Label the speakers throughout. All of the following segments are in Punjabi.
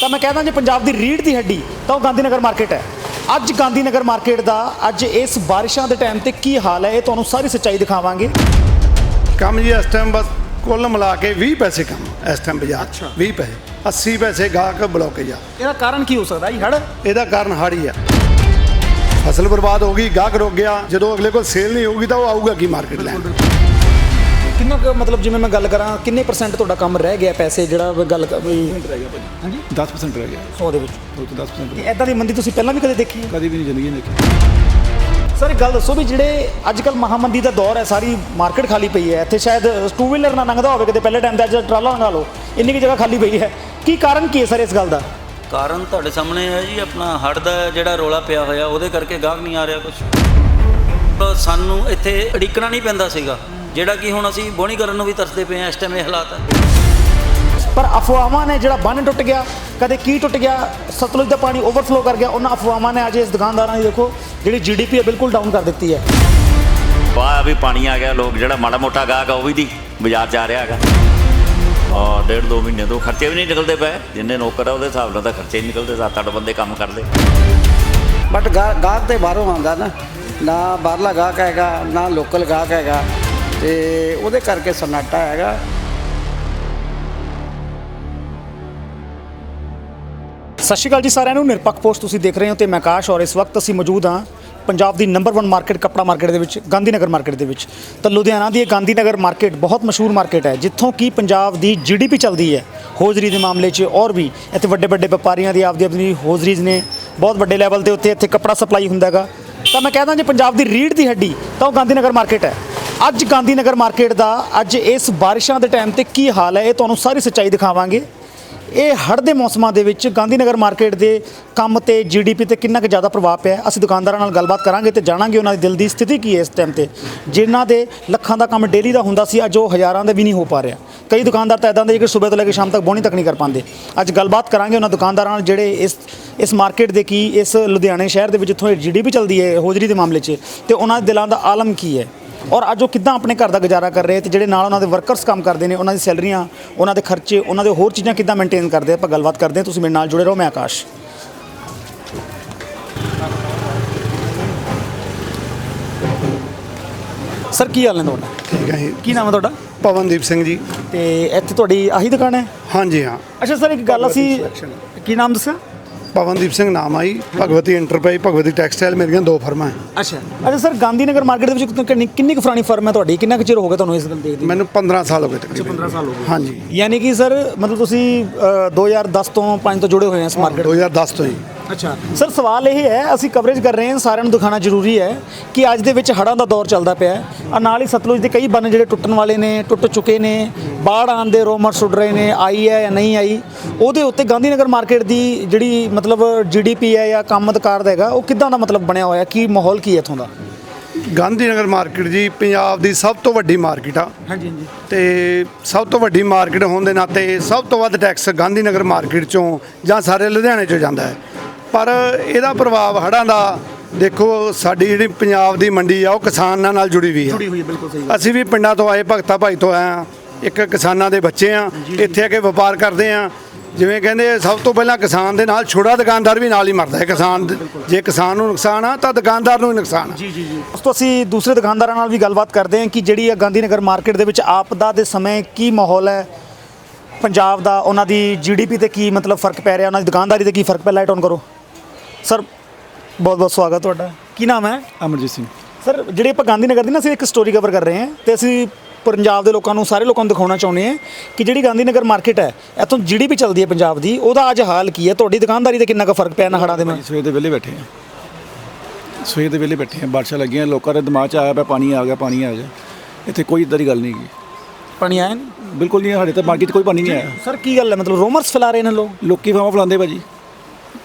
Speaker 1: ਤਾਂ ਮੈਂ ਕਹਿੰਦਾ ਜੇ ਪੰਜਾਬ ਦੀ ਰੀੜ ਦੀ ਹੱਡੀ ਤਾਂ ਉਹ ਗਾਂਧੀਨਗਰ ਮਾਰਕੀਟ ਹੈ। ਅੱਜ ਗਾਂਧੀਨਗਰ ਮਾਰਕੀਟ ਦਾ ਅੱਜ ਇਸ ਬਾਰਿਸ਼ਾਂ ਦੇ ਟਾਈਮ ਤੇ ਕੀ ਹਾਲ ਹੈ ਇਹ ਤੁਹਾਨੂੰ ਸਾਰੀ ਸੱਚਾਈ ਦਿਖਾਵਾਂਗੇ।
Speaker 2: ਕੰਮ ਜੀ ਇਸ ਟਾਈਮ ਬਸ ਕੁੱਲ ਮਿਲਾ ਕੇ 20 ਪੈਸੇ ਕੰਮ ਇਸ ਟਾਈਮ ਬਾਜ਼ਾਰ 'ਚ 20 ਪੈਸੇ 80 ਪੈਸੇ ਗਾਹਕ ਬਲੋਕੇਜ ਆ
Speaker 1: ਇਹਦਾ ਕਾਰਨ ਕੀ ਹੋ ਸਕਦਾ ਜੀ ਹੜ
Speaker 2: ਇਹਦਾ ਕਾਰਨ ਹਾੜੀ ਆ। ਫਸਲ ਬਰਬਾਦ ਹੋ ਗਈ ਗਾਹਕ ਰੁਕ ਗਿਆ ਜਦੋਂ ਅਗਲੇ ਕੋਲ ਸੇਲ ਨਹੀਂ ਹੋਊਗੀ ਤਾਂ ਉਹ ਆਊਗਾ ਕੀ ਮਾਰਕੀਟ ਲੈਣ?
Speaker 1: ਕਿੰਨਾ ਕੁ ਮਤਲਬ ਜਿਵੇਂ ਮੈਂ ਗੱਲ ਕਰਾਂ ਕਿੰਨੇ ਪਰਸੈਂਟ ਤੁਹਾਡਾ ਕੰਮ ਰਹਿ ਗਿਆ ਪੈਸੇ ਜਿਹੜਾ ਵੀ ਗੱਲ ਕ- ਵੀ
Speaker 3: ਰਹਿ ਗਿਆ ਭਾਜੀ।
Speaker 1: ਹਾਂਜੀ?
Speaker 3: 10% ਰਹਿ ਗਿਆ।
Speaker 1: 100 ਦੇ ਵਿੱਚ।
Speaker 3: ਉਹ ਤੋਂ 10% ਰਹਿ
Speaker 1: ਐਦਾਂ ਦੀ ਮੰਦੀ ਤੁਸੀਂ ਪਹਿਲਾਂ ਵੀ ਕਦੇ ਦੇਖੀ ਹੈ।
Speaker 3: ਕਦੀ ਵੀ ਨਹੀਂ ਜ਼ਿੰਦਗੀ ਨੇ ਦੇਖੀ।
Speaker 1: ਸਰ ਇੱਕ ਗੱਲ ਦੱਸੋ ਵੀ ਜਿਹੜੇ ਅੱਜ ਕੱਲ ਮਹਾਮੰਦੀ ਦਾ ਦੌਰ ਹੈ ਸਾਰੀ ਮਾਰਕੀਟ ਖਾਲੀ ਪਈ ਹੈ। ਇੱਥੇ ਸ਼ਾਇਦ ਟੂ ਵੀਲਰ ਨਾ ਲੰਘਦਾ ਹੋਵੇ ਕਿਤੇ ਪਹਿਲੇ ਟਾਈਮ ਤੇ ਅੱਜ ਟਰਾਲਾ ਲੰਘਾ ਲਓ। ਇੰਨੀ ਕੀ ਜਗ੍ਹਾ ਖਾਲੀ ਪਈ ਹੈ। ਕੀ ਕਾਰਨ ਕੀ ਹੈ ਸਰ ਇਸ ਗੱਲ ਦਾ?
Speaker 4: ਕਾਰਨ ਤੁਹਾਡੇ ਸਾਹਮਣੇ ਹੈ ਜੀ ਆਪਣਾ ਹੜ੍ਹ ਦਾ ਜਿਹੜਾ ਰੋਲਾ ਪਿਆ ਹੋਇਆ ਉਹਦੇ ਕਰਕੇ ਗਾਹਕ ਨਹੀਂ ਆ ਰਿਹਾ ਕੁਝ ਸਾਨੂੰ ਇੱਥੇ ਅੜਿੱਕਣਾ ਨਹੀਂ ਪੈਂਦਾ ਸੀਗਾ। ਜਿਹੜਾ ਕਿ ਹੁਣ ਅਸੀਂ ਬੋਣੀ ਕਰਨ ਨੂੰ ਵੀ ਤਰਸਦੇ ਪਏ ਹਾਂ ਇਸ ਟਾਈਮ ਇਹ ਹਾਲਾਤ ਹੈ
Speaker 1: ਪਰ ਅਫਵਾਹਾਂ ਨੇ ਜਿਹੜਾ ਬੰਨ ਟੁੱਟ ਗਿਆ ਕਦੇ ਕੀ ਟੁੱਟ ਗਿਆ ਸਤਲੁਜ ਦਾ ਪਾਣੀ ਓਵਰਫਲੋ ਕਰ ਗਿਆ ਉਹਨਾਂ ਅਫਵਾਹਾਂ ਨੇ ਅੱਜ ਇਸ ਦੁਕਾਨਦਾਰਾਂ ਦੀ ਦੇਖੋ ਜਿਹੜੀ ਜੀਡੀਪੀ ਹੈ ਬਿਲਕੁਲ ਡਾਊਨ ਕਰ ਦਿੱਤੀ ਹੈ।
Speaker 5: ਵਾਹ ਵੀ ਪਾਣੀ ਆ ਗਿਆ ਲੋਕ ਜਿਹੜਾ ਮਾੜਾ ਮੋਟਾ ਗਾਹਕ ਆ ਉਹ ਵੀ ਦੀ ਬਾਜ਼ਾਰ ਚ ਆ ਰਿਹਾ ਹੈਗਾ। ਔਰ ਡੇਢ ਦੋ ਮਹੀਨੇ ਤੋਂ ਖਰਚੇ ਵੀ ਨਹੀਂ ਨਿਕਲਦੇ ਪਏ ਜਿੰਨੇ ਨੌਕਰ ਆ ਉਹਦੇ ਹਿਸਾਬ ਨਾਲ ਤਾਂ ਖਰਚੇ ਹੀ ਨਿਕਲਦੇ ਸੱਤ ਅੱਠ ਬੰਦੇ ਕੰਮ ਕਰਦੇ।
Speaker 6: ਬਟ ਗਾਹਕ ਤੇ ਬਾਹਰੋਂ ਆਉਂਦਾ ਨਾ ਨਾ ਬਾਹਰਲਾ ਗਾਹਕ ਹੈਗਾ ਨਾ ਲੋਕਲ ਗਾਹਕ ਹੈਗਾ। ਤੇ ਉਹਦੇ ਕਰਕੇ ਸਨਾਟਾ ਹੈਗਾ।
Speaker 1: ਸਤਿ ਸ਼੍ਰੀ ਅਕਾਲ ਜੀ ਸਾਰਿਆਂ ਨੂੰ, ਨਿਰਪੱਖ ਪੋਸਟ ਤੁਸੀਂ ਦੇਖ ਰਹੇ ਹੋ ਤੇ ਮੈਂ ਆਕਾਸ਼ ਔਰ ਇਸ ਵਕਤ ਅਸੀਂ ਮੌਜੂਦ ਹਾਂ ਪੰਜਾਬ ਦੀ ਨੰਬਰ 1 ਮਾਰਕੀਟ ਕੱਪੜਾ ਮਾਰਕੀਟ ਦੇ ਵਿੱਚ ਗਾਂਧੀ ਨਗਰ ਮਾਰਕੀਟ ਦੇ ਵਿੱਚ। ਤਾਂ ਲੁਧਿਆਣਾ ਦੀ ਇਹ ਗਾਂਧੀ ਨਗਰ ਮਾਰਕੀਟ ਬਹੁਤ ਮਸ਼ਹੂਰ ਮਾਰਕੀਟ ਹੈ, ਜਿੱਥੋਂ ਕੀ ਪੰਜਾਬ ਦੀ ਜੀਡੀਪੀ ਚੱਲਦੀ ਹੈ। ਹੋਜ਼ਰੀ ਦੇ ਮਾਮਲੇ 'ਚ ਔਰ ਵੀ ਇੱਥੇ ਵੱਡੇ ਵੱਡੇ ਵਪਾਰੀਆਂ ਦੀ ਆਪਦੀ ਆਪਣੀ ਹੋਜ਼ਰੀਜ਼ ਨੇ, ਬਹੁਤ ਵੱਡੇ ਲੈਵਲ ਦੇ ਉੱਤੇ ਇੱਥੇ ਕੱਪੜਾ ਸਪਲਾਈ ਹੁੰਦਾ ਹੈਗਾ। ਤਾਂ ਮੈਂ ਕਹਿੰਦਾ ਜੇ ਪੰਜਾਬ ਦੀ ਰੀੜ ਦੀ ਹੱਡੀ, ਤਾਂ ਉਹ ਗਾਂਧੀ ਨਗਰ ਮਾਰਕੀਟ ਹੈ। ਅੱਜ ਗਾਂਧੀ ਨਗਰ ਮਾਰਕੀਟ ਦਾ ਅੱਜ ਇਸ ਬਾਰਿਸ਼ਾਂ ਦੇ ਟਾਈਮ ਤੇ ਕੀ ਹਾਲ ਹੈ? ਇਹ ਤੁਹਾਨੂੰ ਸਾਰੀ ਸੱਚਾਈ ਦਿਖਾਵਾਂਗੇ। ਇਹ ਹੜ੍ਹ ਦੇ ਮੌਸਮਾਂ ਦੇ ਵਿੱਚ ਗਾਂਧੀ ਨਗਰ ਮਾਰਕੀਟ ਦੇ ਕੰਮ ਤੇ ਜੀਡੀਪੀ ਤੇ ਕਿੰਨਾ ਕੁ ਜ਼ਿਆਦਾ ਪ੍ਰਭਾਵ ਪਿਆ ਅਸੀਂ ਦੁਕਾਨਦਾਰਾਂ ਨਾਲ ਗੱਲਬਾਤ ਕਰਾਂਗੇ ਤੇ ਜਾਣਾਂਗੇ ਉਹਨਾਂ ਦੀ ਦਿਲ ਦੀ ਸਥਿਤੀ ਕੀ ਹੈ ਇਸ ਟਾਈਮ ਤੇ। ਜਿਨ੍ਹਾਂ ਦੇ ਲੱਖਾਂ ਦਾ ਕੰਮ ਡੇਲੀ ਦਾ ਹੁੰਦਾ ਸੀ, ਅੱਜ ਉਹ ਹਜ਼ਾਰਾਂ ਦਾ ਵੀ ਨਹੀਂ ਹੋ ਪਾ ਰਿਹਾ। ਕਈ ਦੁਕਾਨਦਾਰ ਤਾਂ ਇਦਾਂ ਦੇ ਕਿ ਸਵੇਰ ਤੋਂ ਲੈ ਕੇ ਸ਼ਾਮ ਤੱਕ ਬੋਣੀ ਤੱਕ ਨਹੀਂ ਕਰ ਪਾਉਂਦੇ। ਅੱਜ ਗੱਲਬਾਤ ਕਰਾਂਗੇ ਉਹਨਾਂ ਦੁਕਾਨਦਾਰਾਂ ਨਾਲ, ਜਿਹੜੇ ਇਸ ਇਸ ਮਾਰਕੀਟ ਦੇ ਕੀ, ਇਸ ਲੁਧਿਆਣੇ ਸ਼ਹਿਰ ਦੇ ਵਿੱਚ ਜਿੱਥੋਂ ਇਹ ਜੀਡੀਪੀ ਚੱਲਦੀ ਹੈ ਹੋਜਰੀ ਦੇ ਮਾਮਲੇ 'ਚ ਤੇ ਉਹਨਾਂ ਦੇ ਦਿਲਾਂ ਦਾ ਆਲਮ ਕੀ ਹੈ? ਔਰ ਅੱਜ ਉਹ ਕਿੱਦਾਂ ਆਪਣੇ ਘਰ ਦਾ ਗੁਜ਼ਾਰਾ ਕਰ ਰਹੇ ਤੇ ਜਿਹੜੇ ਨਾਲ ਉਹਨਾਂ ਦੇ ਵਰਕਰਸ ਕੰਮ ਕਰਦੇ ਨੇ ਉਹਨਾਂ ਦੀ ਸੈਲਰੀਆਂ ਉਹਨਾਂ ਦੇ ਖਰਚੇ ਉਹਨਾਂ ਦੇ ਹੋਰ ਚੀਜ਼ਾਂ ਕਿੱਦਾਂ ਮੇਨਟੇਨ ਕਰਦੇ ਆਪਾਂ ਗੱਲਬਾਤ ਕਰਦੇ ਹਾਂ। ਤੁਸੀਂ ਮੇਰੇ ਨਾਲ ਜੁੜੇ ਰਹੋ ਮੈਂ ਆਕਾਸ਼। ਸਰ ਕੀ ਹਾਲ ਨੇ ਤੁਹਾਡਾ?
Speaker 2: ਠੀਕ ਹੈ
Speaker 1: ਕੀ ਨਾਮ ਹੈ ਤੁਹਾਡਾ?
Speaker 2: ਪਵਨਦੀਪ ਸਿੰਘ ਜੀ।
Speaker 1: ਤੇ ਇੱਥੇ ਤੁਹਾਡੀ ਆਹੀ ਦੁਕਾਨ ਹੈ?
Speaker 2: ਹਾਂਜੀ ਹਾਂ।
Speaker 1: ਅੱਛਾ ਸਰ ਇੱਕ ਗੱਲ ਅਸੀਂ ਕੀ ਨਾਮ ਦੱਸਿਆ?
Speaker 2: ਪਵਨਦੀਪ ਸਿੰਘ ਨਾਮ ਆਈ ਭਗਵਤੀ ਇੰਟਰਪ੍ਰਾਈਜ਼ ਭਗਵਤੀ ਟੈਕਸਟਾਈਲ ਮੇਰੀਆਂ ਦੋ ਫਰਮਾਂ ਹੈ
Speaker 1: ਅੱਛਾ। ਅੱਛਾ ਸਰ ਗਾਂਧੀਨਗਰ ਮਾਰਕੀਟ ਦੇ ਵਿੱਚ ਕਿੰਨੀ ਕਿੰਨੀ ਕੁ ਪੁਰਾਣੀ ਫਰਮ ਹੈ ਤੁਹਾਡੀ? ਕਿੰਨਾ ਕੁ ਚਿਰ ਹੋ ਗਿਆ ਤੁਹਾਨੂੰ ਇਸ ਗੱਲ ਦੇਖਦੇ
Speaker 2: ਮੈਨੂੰ 15 ਸਾਲ ਹੋ ਗਏ ਤਕਰੀਬਨ। 15 ਸਾਲ ਹੋ ਗਏ। ਹਾਂਜੀ।
Speaker 1: ਯਾਨੀ ਕਿ ਸਰ ਮਤਲਬ ਤੁਸੀਂ ਅ, 2010 ਤੋਂ 5 ਤੋਂ ਜੁੜੇ ਹੋਏ ਹੋ ਇਸ ਮਾਰਕੀਟ
Speaker 2: 2010 ਤੋਂ ਹੀ
Speaker 1: ਅੱਛਾ। ਸਰ ਸਵਾਲ ਇਹ ਹੈ ਅਸੀਂ ਕਵਰੇਜ ਕਰ ਰਹੇ ਹਾਂ ਸਾਰਿਆਂ ਨੂੰ ਦਿਖਾਣਾ ਜ਼ਰੂਰੀ ਹੈ ਕਿ ਅੱਜ ਦੇ ਵਿੱਚ ਹੜ੍ਹਾਂ ਦਾ ਦੌਰ ਚੱਲਦਾ ਪਿਆ ਹੈ। ਆ ਨਾਲ ਹੀ ਸਤਲੁਜ ਦੇ ਕਈ ਬੰਨ ਜਿਹੜੇ ਟੁੱਟਣ ਵਾਲੇ ਨੇ ਟੁੱਟ ਚੁੱਕੇ ਨੇ ਬਾੜ ਆਉਣ ਦੇ ਰੋਮਰ ਸੁੱਟ ਰਹੇ ਨੇ ਆਈ ਹੈ ਜਾਂ ਨਹੀਂ ਆਈ ਉਹਦੇ ਉੱਤੇ ਗਾਂਧੀਨਗਰ ਮਾਰਕੀਟ ਦੀ ਜਿਹੜੀ ਮਤਲਬ ਜੀਡੀਪੀ ਹੈ ਜਾਂ ਕੰਮ ਅਧਿਕਾਰ ਦਾ ਹੈਗਾ ਉਹ ਕਿੱਦਾਂ ਦਾ ਮਤਲਬ ਬਣਿਆ ਹੋਇਆ ਕੀ ਮਾਹੌਲ ਕੀ ਹੈ ਇੱਥੋਂ ਦਾ?
Speaker 2: ਗਾਂਧੀਨਗਰ ਮਾਰਕੀਟ ਜੀ ਪੰਜਾਬ ਦੀ ਸਭ ਤੋਂ ਵੱਡੀ ਮਾਰਕੀਟ ਆ।
Speaker 1: ਹਾਂਜੀ ਹਾਂਜੀ।
Speaker 2: ਤੇ ਸਭ ਤੋਂ ਵੱਡੀ ਮਾਰਕੀਟ ਹੋਣ ਦੇ ਨਾਤੇ ਸਭ ਤੋਂ ਵੱਧ ਟੈਕਸ ਗਾਂਧੀਨਗਰ ਮਾਰਕੀਟ ਚੋਂ ਜਾਂ ਸਾਰੇ ਲੁਧਿਆਣੇ ਚੋਂ ਜਾਂਦਾ ਹੈ। ਪਰ ਇਹਦਾ ਪ੍ਰਭਾਵ ਹੜ੍ਹਾਂ ਦਾ ਦੇਖੋ ਸਾਡੀ ਜਿਹੜੀ ਪੰਜਾਬ ਦੀ ਮੰਡੀ ਆ ਉਹ ਕਿਸਾਨਾਂ ਨਾਲ ਜੁੜੀ ਹੋਈ
Speaker 1: ਜੁੜੀ
Speaker 2: ਹੈ
Speaker 1: ਹੋਈ ਹੈ ਬਿਲਕੁਲ ਸਹੀ
Speaker 2: ਅਸੀਂ ਵੀ ਪਿੰਡਾਂ ਤੋਂ ਆਏ ਭਗਤਾ ਭਾਈ ਤੋਂ ਆਏ ਆ। ਇੱਕ ਕਿਸਾਨਾਂ ਦੇ ਬੱਚੇ ਆ ਇੱਥੇ ਆ ਕੇ ਵਪਾਰ ਕਰਦੇ ਆ। ਜਿਵੇਂ ਕਹਿੰਦੇ ਸਭ ਤੋਂ ਪਹਿਲਾਂ ਕਿਸਾਨ ਦੇ ਨਾਲ ਛੋਟਾ ਦੁਕਾਨਦਾਰ ਵੀ ਨਾਲ ਹੀ ਮਰਦਾ ਹੈ। ਕਿਸਾਨ ਦੇ- ਜੇ ਕਿਸਾਨ ਨੂੰ ਨੁਕਸਾਨ ਆ ਤਾਂ ਦੁਕਾਨਦਾਰ ਨੂੰ ਵੀ ਨੁਕਸਾਨ ਆ।
Speaker 1: ਜੀ ਜੀ ਜੀ। ਉਸ ਤੋਂ ਅਸੀਂ ਦੂਸਰੇ ਦੁਕਾਨਦਾਰਾਂ ਨਾਲ ਵੀ ਗੱਲਬਾਤ ਕਰਦੇ ਹਾਂ ਕਿ ਜਿਹੜੀ ਇਹ ਗਾਂਧੀਨਗਰ ਮਾਰਕੀਟ ਦੇ ਵਿੱਚ ਆਪਦਾ ਦੇ ਸਮੇਂ ਕੀ ਮਾਹੌਲ ਹੈ? ਪੰਜਾਬ ਦਾ ਉਹਨਾਂ ਦੀ ਜੀਡੀਪੀ ਤੇ ਕੀ ਮਤਲਬ ਫ਼ਰਕ ਪੈ ਰਿਹਾ? ਉਹਨਾਂ ਦੀ ਦੁਕਾਨਦਾਰੀ ਤੇ ਕੀ ਫ਼ਰਕ ਪੈ ਲਾਈਟ ਔਨ ਕਰੋ। ਸਰ ਬਹੁਤ ਬਹੁਤ ਸਵਾਗਤ ਤੁਹਾਡਾ। ਕੀ ਨਾਮ ਹੈ?
Speaker 3: ਅਮਰਜੀਤ ਸਿੰਘ।
Speaker 1: ਸਰ ਜਿਹੜੇ ਆਪਾਂ ਗਾਂਧੀਨਗਰ ਦੀ ਨਾ ਅਸੀਂ ਇੱਕ ਸਟੋਰੀ ਕਵਰ ਕਰ ਰਹੇ ਹਾਂ ਤੇ ਅਸੀਂ ਪੰਜਾਬ ਦੇ ਲੋਕਾਂ ਨੂੰ ਸਾਰੇ ਲੋਕਾਂ ਨੂੰ ਦਿਖਾਉਣਾ ਚਾਹੁੰਦੇ ਹਾਂ ਕਿ ਜਿਹੜੀ ਗਾਂਧੀਨਗਰ ਮਾਰਕੀਟ ਹੈ ਇੱਥੋਂ ਜੀਡੀਪੀ ਚੱਲਦੀ ਹੈ ਪੰਜਾਬ ਦੀ ਉਹਦਾ ਅੱਜ ਹਾਲ ਕੀ ਹੈ? ਤੁਹਾਡੀ ਦੁਕਾਨਦਾਰੀ ਤੇ ਕਿੰਨਾ ਕੁ ਫ਼ਰਕ ਪਿਆ ਨਾ ਹੜਾਂ ਦੇ ਨਾਲ?
Speaker 3: ਸਵੇਰ ਦੇ ਵੇਲੇ ਬੈਠੇ ਆ ਸਵੇਰ ਦੇ ਵੇਲੇ ਬੈਠੇ ਆ ਬਾਰਿਸ਼ਾਂ ਲੱਗੀਆਂ ਲੋਕਾਂ ਦੇ ਦਿਮਾਗ 'ਚ ਆਇਆ ਪਿਆ ਪਾਣੀ ਆ ਗਿਆ ਪਾਣੀ ਆ ਗਿਆ। ਇੱਥੇ ਕੋਈ ਇਦਾਂ ਦੀ ਗੱਲ ਨਹੀਂ ਹੈਗੀ।
Speaker 1: ਪਾਣੀ ਆਇਆ
Speaker 3: ਬਿਲਕੁਲ ਨਹੀਂ ਸਾਡੇ ਤਾਂ ਮਾਰਕੀਟ ਕੋਈ ਪਾਣੀ ਨਹੀਂ ਆਇਆ।
Speaker 1: ਸਰ ਕੀ ਗੱਲ ਹੈ? ਮਤਲਬ ਰੋਮਰਸ ਫੈਲਾ ਰਹੇ ਨੇ ਲੋਕ?
Speaker 3: ਲੋਕੀ ਫਾਵਾਂ ਫਲਾਉਂਦੇ ਭਾਜੀ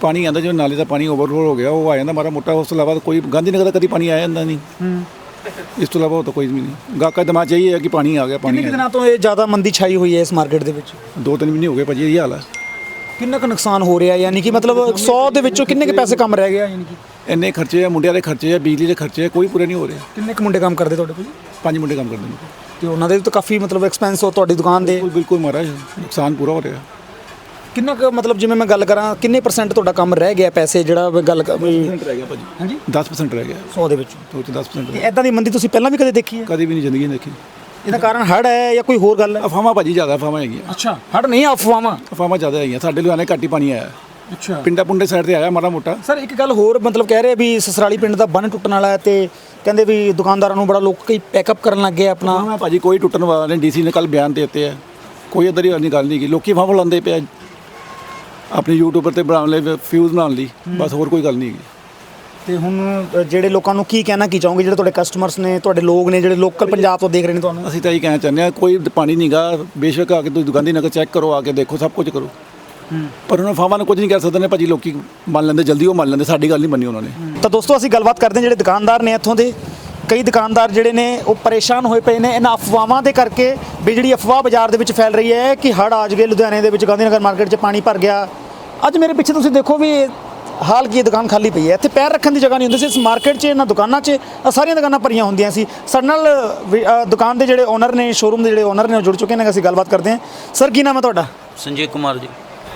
Speaker 3: ਪਾਣੀ ਆਂਦਾ ਜਿਵੇਂ ਨਾਲੇ ਦਾ ਪਾਣੀ ਓਵਰਫਲੋ ਹੋ ਗਿਆ ਉਹ ਆ ਜਾਂਦਾ ਮਾਰਾ ਮੋਟਾ ਉਸ ਤੋਂ ਇਲਾਵਾ ਕੋਈ ਗਾਂਧੀਨਗਰ ਦਾ ਕਦੀ ਪਾਣੀ ਆਇਆ ਜਾਂਦਾ ਨਹੀਂ। ਇਸ ਤੋਂ ਇਲਾਵਾ ਹੋਰ ਤਾਂ ਕੋਈ ਵੀ ਨਹੀਂ। ਗਾਹਕਾਂ ਦੇ ਦਿਮਾਗ 'ਚ ਇਹੀ ਹੈ ਕਿ ਪਾਣੀ ਆ ਗਿਆ ਪਾਣੀ
Speaker 1: ਕਿੰਨੇ
Speaker 3: ਆ।
Speaker 1: ਦਿਨਾਂ ਤੋਂ ਇਹ ਜ਼ਿਆਦਾ ਮੰਦੀ ਛਾਈ ਹੋਈ ਹੈ ਇਸ ਮਾਰਕੀਟ ਦੇ ਵਿੱਚ?
Speaker 3: ਦੋ ਤਿੰਨ ਮਹੀਨੇ ਹੋ ਗਏ ਭਾਜੀ ਇਹ ਹਾਲ ਹੈ
Speaker 1: ਕਿੰਨਾ ਕੁ ਨੁਕਸਾਨ ਹੋ ਰਿਹਾ ਯਾਨੀ ਕਿ ਮਤਲਬ 100 ਦੇ ਵਿੱਚੋਂ ਕਿੰਨੇ ਕੁ ਪੈਸੇ ਕਮ ਰਹਿ ਗਿਆ ਯਾਨੀ ਕਿ?
Speaker 3: ਇੰਨੇ ਖਰਚੇ ਆ ਮੁੰਡਿਆਂ ਦੇ ਖਰਚੇ ਆ ਬਿਜਲੀ ਦੇ ਖਰਚੇ ਆ ਕੋਈ ਪੂਰੇ ਨਹੀਂ ਹੋ ਰਹੇ।
Speaker 1: ਕਿੰਨੇ ਕੁ ਮੁੰਡੇ ਕੰਮ ਕਰਦੇ ਤੁਹਾਡੇ ਕੋਲ
Speaker 3: ਪੰਜ ਮੁੰਡੇ ਕੰਮ ਕਰਦੇ ਨੇ।
Speaker 1: ਤੇ ਉਹਨਾਂ ਦੇ ਤਾਂ ਕਾਫੀ ਮਤਲਬ ਐਕਸਪੈਂਸ ਹੋ ਤੁਹਾਡੀ ਦੁਕਾਨ ਦੇ।
Speaker 3: ਬਿਲਕੁਲ ਬਿਲਕੁਲ ਮਹਾਰਾਜ ਨੁਕਸਾਨ ਪੂਰਾ ਹੋ ਰਿਹਾ।
Speaker 1: ਕਿੰਨਾ ਕੁ ਮਤਲਬ ਜਿਵੇਂ ਮੈਂ ਗੱਲ ਕਰਾਂ ਕਿੰਨੇ ਪਰਸੈਂਟ ਤੁਹਾਡਾ ਕੰਮ ਰਹਿ ਗਿਆ ਪੈਸੇ ਜਿਹੜਾ ਵੀ ਗੱਲ ਕ- ਵੀ
Speaker 3: 10% ਰਹਿ ਗਿਆ ਭਾਜੀ।
Speaker 1: ਹਾਂਜੀ?
Speaker 3: 10% ਰਹਿ ਗਿਆ।
Speaker 1: 100 ਦੇ ਵਿੱਚ।
Speaker 3: 'ਚ 10% ਰਹਿ ਗਿਆ।
Speaker 1: ਐਦਾਂ ਦੀ ਮੰਦੀ ਤੁਸੀਂ ਪਹਿਲਾਂ ਵੀ ਕਦੇ ਦੇਖੀ ਹੈ?
Speaker 3: ਕਦੀ ਵੀ ਨਹੀਂ ਜ਼ਿੰਦਗੀ ਦੇਖੀ।
Speaker 1: ਇਹਦਾ ਕਾਰਨ ਹੜ ਹੈ ਜਾਂ ਕੋਈ ਹੋਰ ਗੱਲ ਹੈ?
Speaker 3: ਅਫਵਾਹਾਂ ਭਾਜੀ ਜ਼ਿਆਦਾ ਅਫਵਾਹਾਂ ਹੈਗੀਆਂ।
Speaker 1: ਅੱਛਾ ਹੜ ਨਹੀਂ ਅਫਵਾਹਾਂ।
Speaker 3: ਅਫਵਾਹਾਂ ਜ਼ਿਆਦਾ ਹੈਗੀਆਂ। ਸਾਡੇ ਲੁਧਿਆਣੇ ਘੱਟ ਹੀ ਪਾਣੀ ਆਇਆ।
Speaker 1: ਅੱਛਾ।
Speaker 3: ਪਿੰਡਾ ਪੁੰਡੇ ਸਾਈਡ ਤੇ ਆਇਆ ਮਾੜਾ ਮੋਟਾ।
Speaker 1: ਸਰ ਇੱਕ ਗੱਲ ਹੋਰ ਮਤਲਬ ਕਹਿ ਰਹੇ ਵੀ ਸਸਰਾਲੀ ਪਿੰਡ ਦਾ ਬੰਨ ਟੁੱਟਣ ਵਾਲਾ ਹੈ ਤੇ ਕਹਿੰਦੇ ਵੀ ਦੁਕਾਨਦਾਰਾਂ ਨੂੰ ਬੜਾ ਲੋਕ ਕਈ ਪੈਕਅਪ ਕਰਨ ਲੱਗ ਗਏ ਆਪਣਾ।
Speaker 3: ਅਫਵਾਹਾਂ ਭਾਜੀ ਕੋਈ ਟੁੱਟਣ ਵਾਲਾ ਨਹੀਂ। ਡੀਸੀ ਨੇ ਕੱਲ ਬਿਆਨ ਦੇ ਦਿੱਤੇ ਆ। ਕੋਈ ਇਧਰ ਹੀ ਗੱਲ ਨਹੀਂ ਕੀ ਲੋਕੀ ਅਫਵਾਹਾਂ ਲਾਉਂਦੇ ਪਿਆ ਆਪਣੀ ਯੂਟਿਊਬਰ ਤੇ ਬਣਾਉਣ ਲਈ ਫਿਊਜ਼ ਬਣਾਉਣ ਲਈ ਬਸ ਹੋਰ ਕੋਈ ਗੱਲ ਨਹੀਂ ਹੈਗੀ।
Speaker 1: ਤੇ ਹੁਣ ਜਿਹੜੇ ਲੋਕਾਂ ਨੂੰ ਕੀ ਕਹਿਣਾ ਕੀ ਚਾਹੋਗੇ? ਜਿਹੜੇ ਤੁਹਾਡੇ ਕਸਟਮਰਸ ਨੇ ਤੁਹਾਡੇ ਲੋਕ ਨੇ ਜਿਹੜੇ ਲੋਕਲ ਪੰਜਾਬ ਤੋਂ ਦੇਖ ਰਹੇ ਨੇ ਤੁਹਾਨੂੰ?
Speaker 3: ਅਸੀਂ ਤਾਂ ਇਹ ਕਹਿਣਾ ਚਾਹੁੰਦੇ ਹਾਂ ਕੋਈ ਪਾਣੀ ਨਹੀਂਗਾ ਬੇਸ਼ੱਕ ਆ ਕੇ ਤੁਸੀਂ ਦੁਕਾਨੀ ਨਗਰ ਚੈੱਕ ਕਰੋ ਆ ਕੇ ਦੇਖੋ ਸਭ ਕੁਝ ਕਰੋ। ਪਰ ਉਹਨਾਂ ਫਾਵਾਂ ਨੂੰ ਕੁਝ ਨਹੀਂ ਕਰ ਸਕਦੇ ਨੇ ਭਾਜੀ ਲੋਕੀ ਮੰਨ ਲੈਂਦੇ ਜਲਦੀ ਉਹ ਮੰਨ ਲੈਂਦੇ ਸਾਡੀ ਗੱਲ ਨਹੀਂ ਮੰਨੀ ਉਹਨਾਂ ਨੇ।
Speaker 1: ਤਾਂ ਦੋਸਤੋ ਅਸੀਂ ਗੱਲਬਾਤ ਕਰਦੇ ਹਾਂ ਜਿਹੜੇ ਦੁਕਾਨਦਾਰ ਨੇ ਇੱਥੋਂ ਦੇ। ਕਈ ਦੁਕਾਨਦਾਰ ਜਿਹੜੇ ਨੇ ਉਹ ਪਰੇਸ਼ਾਨ ਹੋਏ ਪਏ ਨੇ। ਇਹਨਾਂ ਅਫਵਾਹਾਂ ਦੇ ਕਰਕੇ ਵੀ ਜਿਹੜੀ ਅਫਵਾਹ ਬਾਜ਼ਾਰ ਦੇ ਵਿੱਚ ਫੈਲ ਰਹੀ ਹੈ ਕਿ ਹੜ ਆ ਗਏ ਲੁਧਿਆਣੇ ਦੇ ਵਿੱਚ ਗਾਂਧੀਨਗਰ ਮਾਰਕੀਟ 'ਚ ਪਾਣੀ ਭਰ ਗਿਆ। ਅੱਜ ਮੇਰੇ ਪਿੱਛੇ ਤੁਸੀਂ ਦੇਖੋ ਵੀ ਹਾਲ ਕੀ ਦੁਕਾਨ ਖਾਲੀ ਪਈ ਹੈ। ਇੱਥੇ ਪੈਰ ਰੱਖਣ ਦੀ ਜਗ੍ਹਾ ਨਹੀਂ ਹੁੰਦੀ ਸੀ ਇਸ ਮਾਰਕੀਟ 'ਚ ਇਹਨਾਂ ਦੁਕਾਨਾਂ 'ਚ ਆਹ ਸਾਰੀਆਂ ਦੁਕਾਨਾਂ ਭਰੀਆਂ ਹੁੰਦੀਆਂ ਸੀ। ਸਾਡੇ ਨਾਲ ਵੀ, ਦੁਕਾਨ ਦੇ ਜਿਹੜੇ ਓਨਰ ਨੇ ਸ਼ੋਰੂਮ ਦੇ ਜਿਹੜੇ ਓਨਰ ਨੇ ਉਹ ਜੁੜ ਚੁੱਕੇ ਨੇ ਅਸੀਂ ਗੱਲਬਾਤ ਕਰਦੇ ਹਾਂ। ਸਰ ਕੀ ਨਾਮ ਹੈ ਤੁਹਾਡਾ?
Speaker 4: ਸੰਜੀਵ ਕੁਮਾਰ ਜੀ।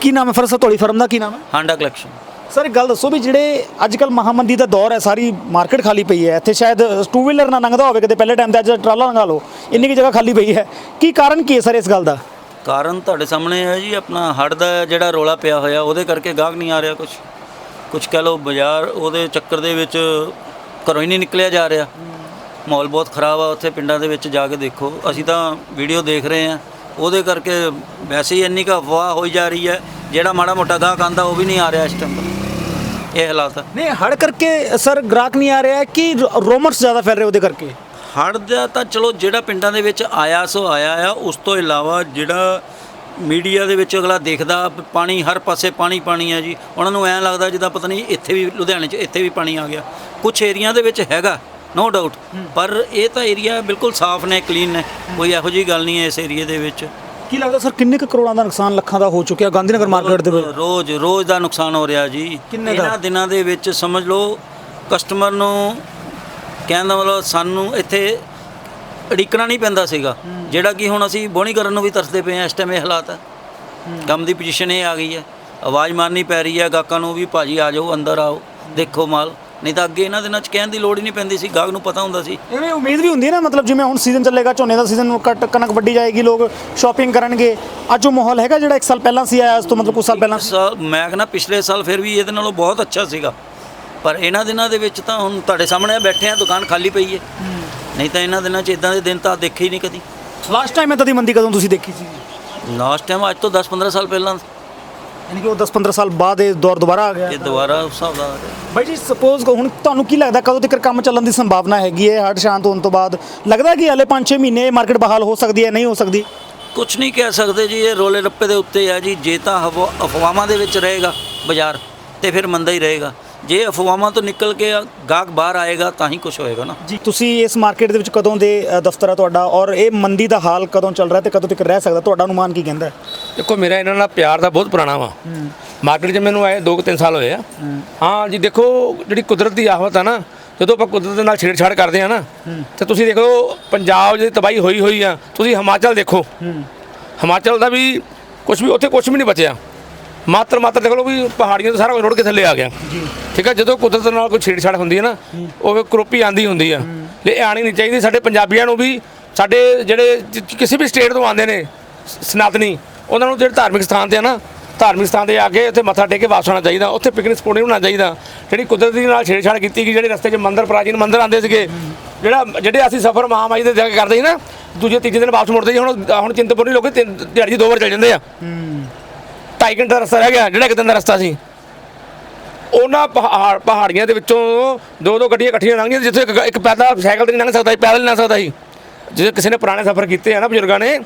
Speaker 1: ਕੀ ਨਾਮ ਹੈ? ਫਿਰ ਸਰ ਤੁਹਾਡੀ ਫਰਮ ਦਾ ਕੀ ਨਾਮ ਹੈ?
Speaker 4: ਹਾਂਡਾ ਕਲੈਕਸ਼ਨ
Speaker 1: ਸਰ ਇੱਕ ਗੱਲ ਦੱਸੋ ਵੀ ਜਿਹੜੇ ਅੱਜ ਕੱਲ ਮਹਾਮੰਦੀ ਦਾ ਦੌਰ ਹੈ ਸਾਰੀ ਮਾਰਕੀਟ ਖਾਲੀ ਪਈ ਹੈ। ਇੱਥੇ ਸ਼ਾਇਦ ਟੂ ਵੀਲਰ ਨਾ ਲੰਘਦਾ ਹੋਵੇ ਕਿਤੇ ਪਹਿਲੇ ਟਾਈਮ ਤੇ ਅੱਜ ਟਰਾਲਾ ਲੰਘਾ ਲਓ। ਇੰਨੀ ਕੀ ਜਗ੍ਹਾ ਖਾਲੀ ਪਈ ਹੈ। ਕੀ ਕਾਰਨ ਕੀ ਹੈ ਸਰ ਇਸ ਗੱਲ ਦਾ?
Speaker 4: ਕਾਰਨ ਤੁਹਾਡੇ ਸਾਹਮਣੇ ਹੈ ਜੀ, ਆਪਣਾ ਹੜ ਦਾ ਜਿਹੜਾ ਰੋਲਾ ਪਿਆ ਹੋਇਆ, ਉਹਦੇ ਕਰਕੇ ਗਾਹਕ ਨਹੀਂ ਆ ਰਿਹਾ ਕੁਝ ਕੁਝ ਕਹ ਲਓ ਬਾਜ਼ਾਰ, ਉਹਦੇ ਚੱਕਰ ਦੇ ਵਿੱਚ ਘਰੋਂ ਹੀ ਨਹੀਂ ਨਿਕਲਿਆ ਜਾ ਰਿਹਾ। ਮਾਹੌਲ ਬਹੁਤ ਖਰਾਬ ਆ ਉੱਥੇ ਪਿੰਡਾਂ ਦੇ ਵਿੱਚ ਜਾ ਕੇ ਦੇਖੋ। ਅਸੀਂ ਤਾਂ ਵੀਡੀਓ ਦੇਖ ਰਹੇ ਆ ਉਹਦੇ ਕਰਕੇ ਵੈਸੇ ਹੀ ਇੰਨੀ ਕੁ ਅਫਵਾਹ ਹੋਈ ਜਾ ਰਹੀ ਹੈ। ਜਿਹੜਾ ਮਾੜਾ ਮੋਟਾ ਗਾਹਕ ਆਂਦਾ ਉਹ ਵੀ ਨਹੀਂ ਆ ਰਿਹਾ ਇਸ ਟਾਈਮ ਇਹ ਹਾਲਾਤ
Speaker 1: ਨਹੀਂ ਹੜ ਕਰਕੇ ਸਰ ਗ੍ਰਾਹਕ ਨਹੀਂ ਆ ਰਿਹਾ ਕਿ ਰੋਮਰਸ ਜ਼ਿਆਦਾ ਫੈਲ ਰਹੇ ਉਹਦੇ ਕਰਕੇ?
Speaker 4: ਹੜ੍ਹ ਦਾ ਤਾਂ ਚਲੋ ਜਿਹੜਾ ਪਿੰਡਾਂ ਦੇ ਵਿੱਚ ਆਇਆ ਸੋ ਆਇਆ ਆ ਉਸ ਤੋਂ ਇਲਾਵਾ ਜਿਹੜਾ ਮੀਡੀਆ ਦੇ ਵਿੱਚ ਅਗਲਾ ਦੇਖਦਾ ਪਾਣੀ ਹਰ ਪਾਸੇ ਪਾਣੀ ਪਾਣੀ ਆ ਜੀ। ਉਹਨਾਂ ਨੂੰ ਐਂ ਲੱਗਦਾ ਜਿੱਦਾਂ ਪਤਾ ਨਹੀਂ ਇੱਥੇ ਵੀ ਲੁਧਿਆਣੇ 'ਚ ਇੱਥੇ ਵੀ ਪਾਣੀ ਆ ਗਿਆ। ਕੁਝ ਏਰੀਆ ਦੇ ਵਿੱਚ ਹੈਗਾ ਨੋ ਡਾਊਟ ਪਰ ਇਹ ਤਾਂ ਏਰੀਆ ਬਿਲਕੁਲ ਸਾਫ਼ ਨੇ ਕਲੀਨ ਨੇ ਕੋਈ ਇਹੋ ਜਿਹੀ ਗੱਲ ਨਹੀਂ ਹੈ ਇਸ ਏਰੀਏ ਦੇ ਵਿੱਚ।
Speaker 1: ਕੀ ਲੱਗਦਾ ਸਰ ਕਿੰਨੇ ਕੁ ਕਰੋੜਾਂ ਦਾ ਨੁਕਸਾਨ ਲੱਖਾਂ ਦਾ ਹੋ ਚੁੱਕਿਆ ਗਾਂਧੀਨਗਰ ਮਾਰਕੀਟ ਦੇ ਵਿੱਚ?
Speaker 4: ਰੋਜ਼ ਰੋਜ਼ ਦਾ ਨੁਕਸਾਨ ਹੋ ਰਿਹਾ ਜੀ।
Speaker 1: ਕਿੰਨੇ ਦਾ?
Speaker 4: ਇਹਨਾਂ ਦਿਨਾਂ ਦੇ ਵਿੱਚ ਸਮਝ ਲਓ ਕਸਟਮਰ ਨੂੰ ਕਹਿਣ ਦਾ ਮਤਲਬ ਸਾਨੂੰ ਇੱਥੇ ਅੜਿਕਣਾ ਨਹੀਂ ਪੈਂਦਾ ਸੀਗਾ। ਜਿਹੜਾ ਕਿ ਹੁਣ ਅਸੀਂ ਬੋਣੀ ਕਰਨ ਨੂੰ ਵੀ ਤਰਸਦੇ ਪਏ ਹਾਂ ਇਸ ਟਾਈਮ ਇਹ ਹਾਲਾਤ ਹੈ ਕੰਮ ਦੀ ਪੋਜੀਸ਼ਨ ਇਹ ਆ ਗਈ ਹੈ। ਆਵਾਜ਼ ਮਾਰਨੀ ਪੈ ਰਹੀ ਹੈ ਗਾਹਕਾਂ ਨੂੰ ਵੀ ਭਾਜੀ ਆ ਜਾਓ ਅੰਦਰ ਆਓ ਦੇਖੋ ਮਾਲ। ਨਹੀਂ ਤਾਂ ਅੱਗੇ ਇਹਨਾਂ ਦਿਨਾਂ 'ਚ ਕਹਿਣ ਦੀ ਲੋੜ ਹੀ ਨਹੀਂ ਪੈਂਦੀ ਸੀ ਗਾਹਕ ਨੂੰ ਪਤਾ ਹੁੰਦਾ ਸੀ।
Speaker 1: ਐਵੇਂ ਉਮੀਦ ਵੀ ਹੁੰਦੀ ਹੈ ਨਾ ਮਤਲਬ ਜਿਵੇਂ ਹੁਣ ਸੀਜ਼ਨ ਚੱਲੇਗਾ ਝੋਨੇ ਦਾ ਸੀਜ਼ਨ ਕੱਟ ਕਣਕ ਵੱਢੀ ਜਾਏਗੀ ਲੋਕ ਸ਼ਾਪਿੰਗ ਕਰਨਗੇ। ਅੱਜ ਉਹ ਮਾਹੌਲ ਹੈਗਾ ਜਿਹੜਾ ਇੱਕ ਸਾਲ ਪਹਿਲਾਂ ਸੀ ਆਇਆ ਉਸ ਤੋਂ ਮਤਲਬ ਕੁਝ ਸਾਲ ਪਹਿਲਾਂ
Speaker 4: ਮੈਂ ਕਹਿੰਦਾ ਪਿਛਲੇ ਸਾਲ ਫਿਰ ਵੀ ਇਹਦੇ ਨਾਲੋਂ ਬਹੁਤ ਅੱਛਾ ਸੀਗਾ। ਪਰ ਇਹਨਾਂ ਦਿਨਾਂ ਦੇ ਵਿੱਚ ਤਾਂ ਹੁਣ ਤੁਹਾਡੇ ਸਾਹਮਣੇ ਬੈਠੇ ਆ ਦੁਕਾਨ ਖਾਲੀ ਪਈ ਹੈ ਨਹੀਂ ਤਾਂ ਇਹਨਾਂ ਦਿਨਾਂ 'ਚ ਇਦਾਂ ਦੇ ਦਿਨ ਤਾਂ ਦੇਖੇ ਹੀ ਨਹੀਂ ਕਦੀ।
Speaker 1: ਲਾਸਟ ਟਾਈਮ ਇਦਾਂ ਦੀ ਮੰਦੀ ਕਦੋਂ ਤੁਸੀਂ ਦੇਖੀ ਸੀ?
Speaker 4: ਲਾਸਟ ਟਾਈਮ ਅੱਜ ਤੋਂ 10-15 ਸਾਲ ਪਹਿਲਾਂ।
Speaker 1: ਯਾਨੀ ਕਿ ਉਹ 10-15 ਸਾਲ ਬਾਅਦ ਇਹ ਦੌਰ ਦੁਬਾਰਾ ਆ ਗਿਆ।
Speaker 4: ਇਹ ਦੁਬਾਰਾ ਉਸ ਹਿਸਾਬ ਦਾ ਆ।
Speaker 1: ਬਾਈ ਜੀ ਸਪੋਜ਼ ਹੁਣ ਤੁਹਾਨੂੰ ਕੀ ਲੱਗਦਾ ਕਦੋਂ ਤੱਕ ਕੰਮ ਚੱਲਣ ਦੀ ਸੰਭਾਵਨਾ ਹੈਗੀ ਹੈ? ਹੜ ਸ਼ਾਂਤ ਹੋਣ ਤੋਂ ਬਾਅਦ ਲੱਗਦਾ ਕਿ ਹਲੇ 5-6 ਮਹੀਨੇ ਮਾਰਕੀਟ ਬਹਾਲ ਹੋ ਸਕਦੀ ਹੈ ਨਹੀਂ ਹੋ ਸਕਦੀ?
Speaker 4: ਕੁਝ ਨਹੀਂ ਕਹਿ ਸਕਦੇ ਜੀ ਇਹ ਰੋਲੇ ਰੱਪੇ ਦੇ ਉੱਤੇ ਆ ਜੀ। ਜੇ ਤਾਂ ਹਵਾ- ਅਫਵਾਹਾਂ ਦੇ ਵਿੱਚ ਰਹੇਗਾ ਬਾਜ਼ਾਰ ਤੇ ਫਿਰ ਮੰਦਾ ਹੀ ਰਹੇਗਾ। ਜੇ ਅਫਵਾਹਾਂ ਤੋਂ ਨਿਕਲ ਕੇ ਗਾਹਕ ਬਾਹਰ ਆਏਗਾ ਤਾਂ ਹੀ ਕੁਝ ਹੋਏਗਾ ਨਾ।
Speaker 1: ਜੀ ਤੁਸੀਂ ਇਸ ਮਾਰਕੀਟ ਦੇ ਵਿੱਚ ਕਦੋਂ ਦੇ ਦਫ਼ਤਰ ਆ ਤੁਹਾਡਾ ਔਰ ਇਹ ਮੰਦੀ ਦਾ ਹਾਲ ਕਦੋਂ ਚੱਲ ਰਿਹਾ ਤੇ ਕਦੋਂ ਤੱਕ ਰਹਿ ਸਕਦਾ? ਤੁਹਾਡਾ ਅਨੁਮਾਨ ਕੀ ਕਹਿੰਦਾ?
Speaker 7: ਦੇਖੋ ਮੇਰਾ ਇਹਨਾਂ ਨਾਲ ਪਿਆਰ ਦਾ ਬਹੁਤ ਪੁਰਾਣਾ ਵਾ। ਮਾਰਕੀਟ 'ਚ ਮੈਨੂੰ ਆਏ 2-3 ਸਾਲ ਹੋਏ ਆ। ਹਾਂ। ਜੀ ਦੇਖੋ ਜਿਹੜੀ ਕੁਦਰਤ ਦੀ ਆਫਤ ਆ ਨਾ ਜਦੋਂ ਆਪਾਂ ਕੁਦਰਤ ਦੇ ਨਾਲ ਛੇੜਛਾੜ ਕਰਦੇ ਆ ਨਾ ਤੇ ਤੁਸੀਂ ਦੇਖੋ ਪੰਜਾਬ ਦੀ ਤਬਾਹੀ ਹੋਈ ਹੋਈ ਆ ਤੁਸੀਂ ਹਿਮਾਚਲ ਦੇਖੋ। ਹਿਮਾਚਲ ਦਾ ਵੀ ਕੁਝ ਵੀ ਉੱਥੇ ਕੁਝ ਵੀ ਨਹੀਂ ਬਚਿਆ। ਮਾਤਰ ਮਾਤਰ ਦੇਖ ਲਓ ਵੀ ਪਹਾੜੀਆਂ ਤੋਂ ਸਾਰਾ ਕੁਝ ਰੁੜ ਕੇ ਥੱਲੇ ਆ ਗਿਆ। ਠੀਕ ਹੈ ਜਦੋਂ ਕੁਦਰਤ ਨਾਲ ਕੋਈ ਛੇੜਛਾੜ ਹੁੰਦੀ ਹੈ ਨਾ ਉਹ ਕਰੋਪੀ ਆਂਦੀ ਹੁੰਦੀ ਆ। ਲੈ ਇਹ ਆਣੀ ਨਹੀਂ ਚਾਹੀਦੀ। ਸਾਡੇ ਪੰਜਾਬੀਆਂ ਨੂੰ ਵੀ ਸਾਡੇ ਜਿਹੜੇ ਕਿਸੇ ਵੀ ਸਟੇਟ ਤੋਂ ਆਉਂਦੇ ਨੇ ਸਨਾਤਨੀ ਉਹਨਾਂ ਨੂੰ ਜਿਹੜੇ ਧਾਰਮਿਕ ਸਥਾਨ ਤੇ ਆ ਨਾ ਧਾਰਮਿਕ ਸਥਾਨ ਤੇ ਆ ਕੇ ਉੱਥੇ ਮੱਥਾ ਟੇਕ ਕੇ ਵਾਪਸ ਆਉਣਾ ਚਾਹੀਦਾ। ਉੱਥੇ ਪਿਕਨਿਕ ਸਪੋਟ ਨਹੀਂ ਹੋਣਾ ਚਾਹੀਦਾ। ਜਿਹੜੀ ਕੁਦਰਤ ਦੇ ਨਾਲ ਛੇੜਛਾੜ ਕੀਤੀ ਗਈ ਜਿਹੜੇ ਰਸਤੇ 'ਚ ਮੰਦਿਰ ਪ੍ਰਾਚੀਨ ਮੰਦਿਰ ਆਉਂਦੇ ਸੀਗੇ ਜਿਹੜਾ ਜਿਹੜੇ ਅਸੀਂ ਸਫ਼ਰ ਮਹਾਮਾਈ ਦੇ ਜਾ ਕੇ ਕਰਦੇ ਸੀ ਨਾ ਦੂਜੇ ਤੀਜੇ ਦਿਨ ਵਾਪਸ ਮੁੜਦੇ ਸੀ ਹੁਣ ਹੁਣ ਚਿੰਤਪੁਰਨੀ ਲੋਕ ਤਿੰਨ ਦਿਹਾੜੀ ਦੋ ਵਾਰ ਚੱਲ ਜਾਂਦੇ ਆ। ਢਾਈ ਘੰਟੇ ਦਾ ਰਸਤਾ ਰਹਿ ਗਿਆ ਜਿਹੜਾ ਇੱਕ ਦਿਨ ਦਾ ਰਸਤਾ ਸੀ। ਉਹਨਾਂ ਪਹਾੜ, ਪਹਾੜੀਆਂ ਦੇ ਵਿੱਚੋਂ ਦੋ ਦੋ ਗੱਡੀਆਂ ਇਕੱਠੀਆਂ ਲੰਘੀਆਂ ਜਿੱਥੇ ਇੱਕ ਇੱਕ ਪੈਦਲ ਸਾਈਕਲ ਤੇ ਨਹੀਂ ਲੰਘ ਸਕਦਾ ਸੀ, ਪੈਦਲ ਨਹੀਂ ਲੰਘ ਸਕਦਾ ਸੀ। ਜੇ ਕਿਸੇ ਨੇ ਪੁਰਾਣੇ ਸਫ਼ਰ ਕੀਤੇ ਆ ਨਾ ਬਜ਼ੁਰਗਾਂ ਨੇ,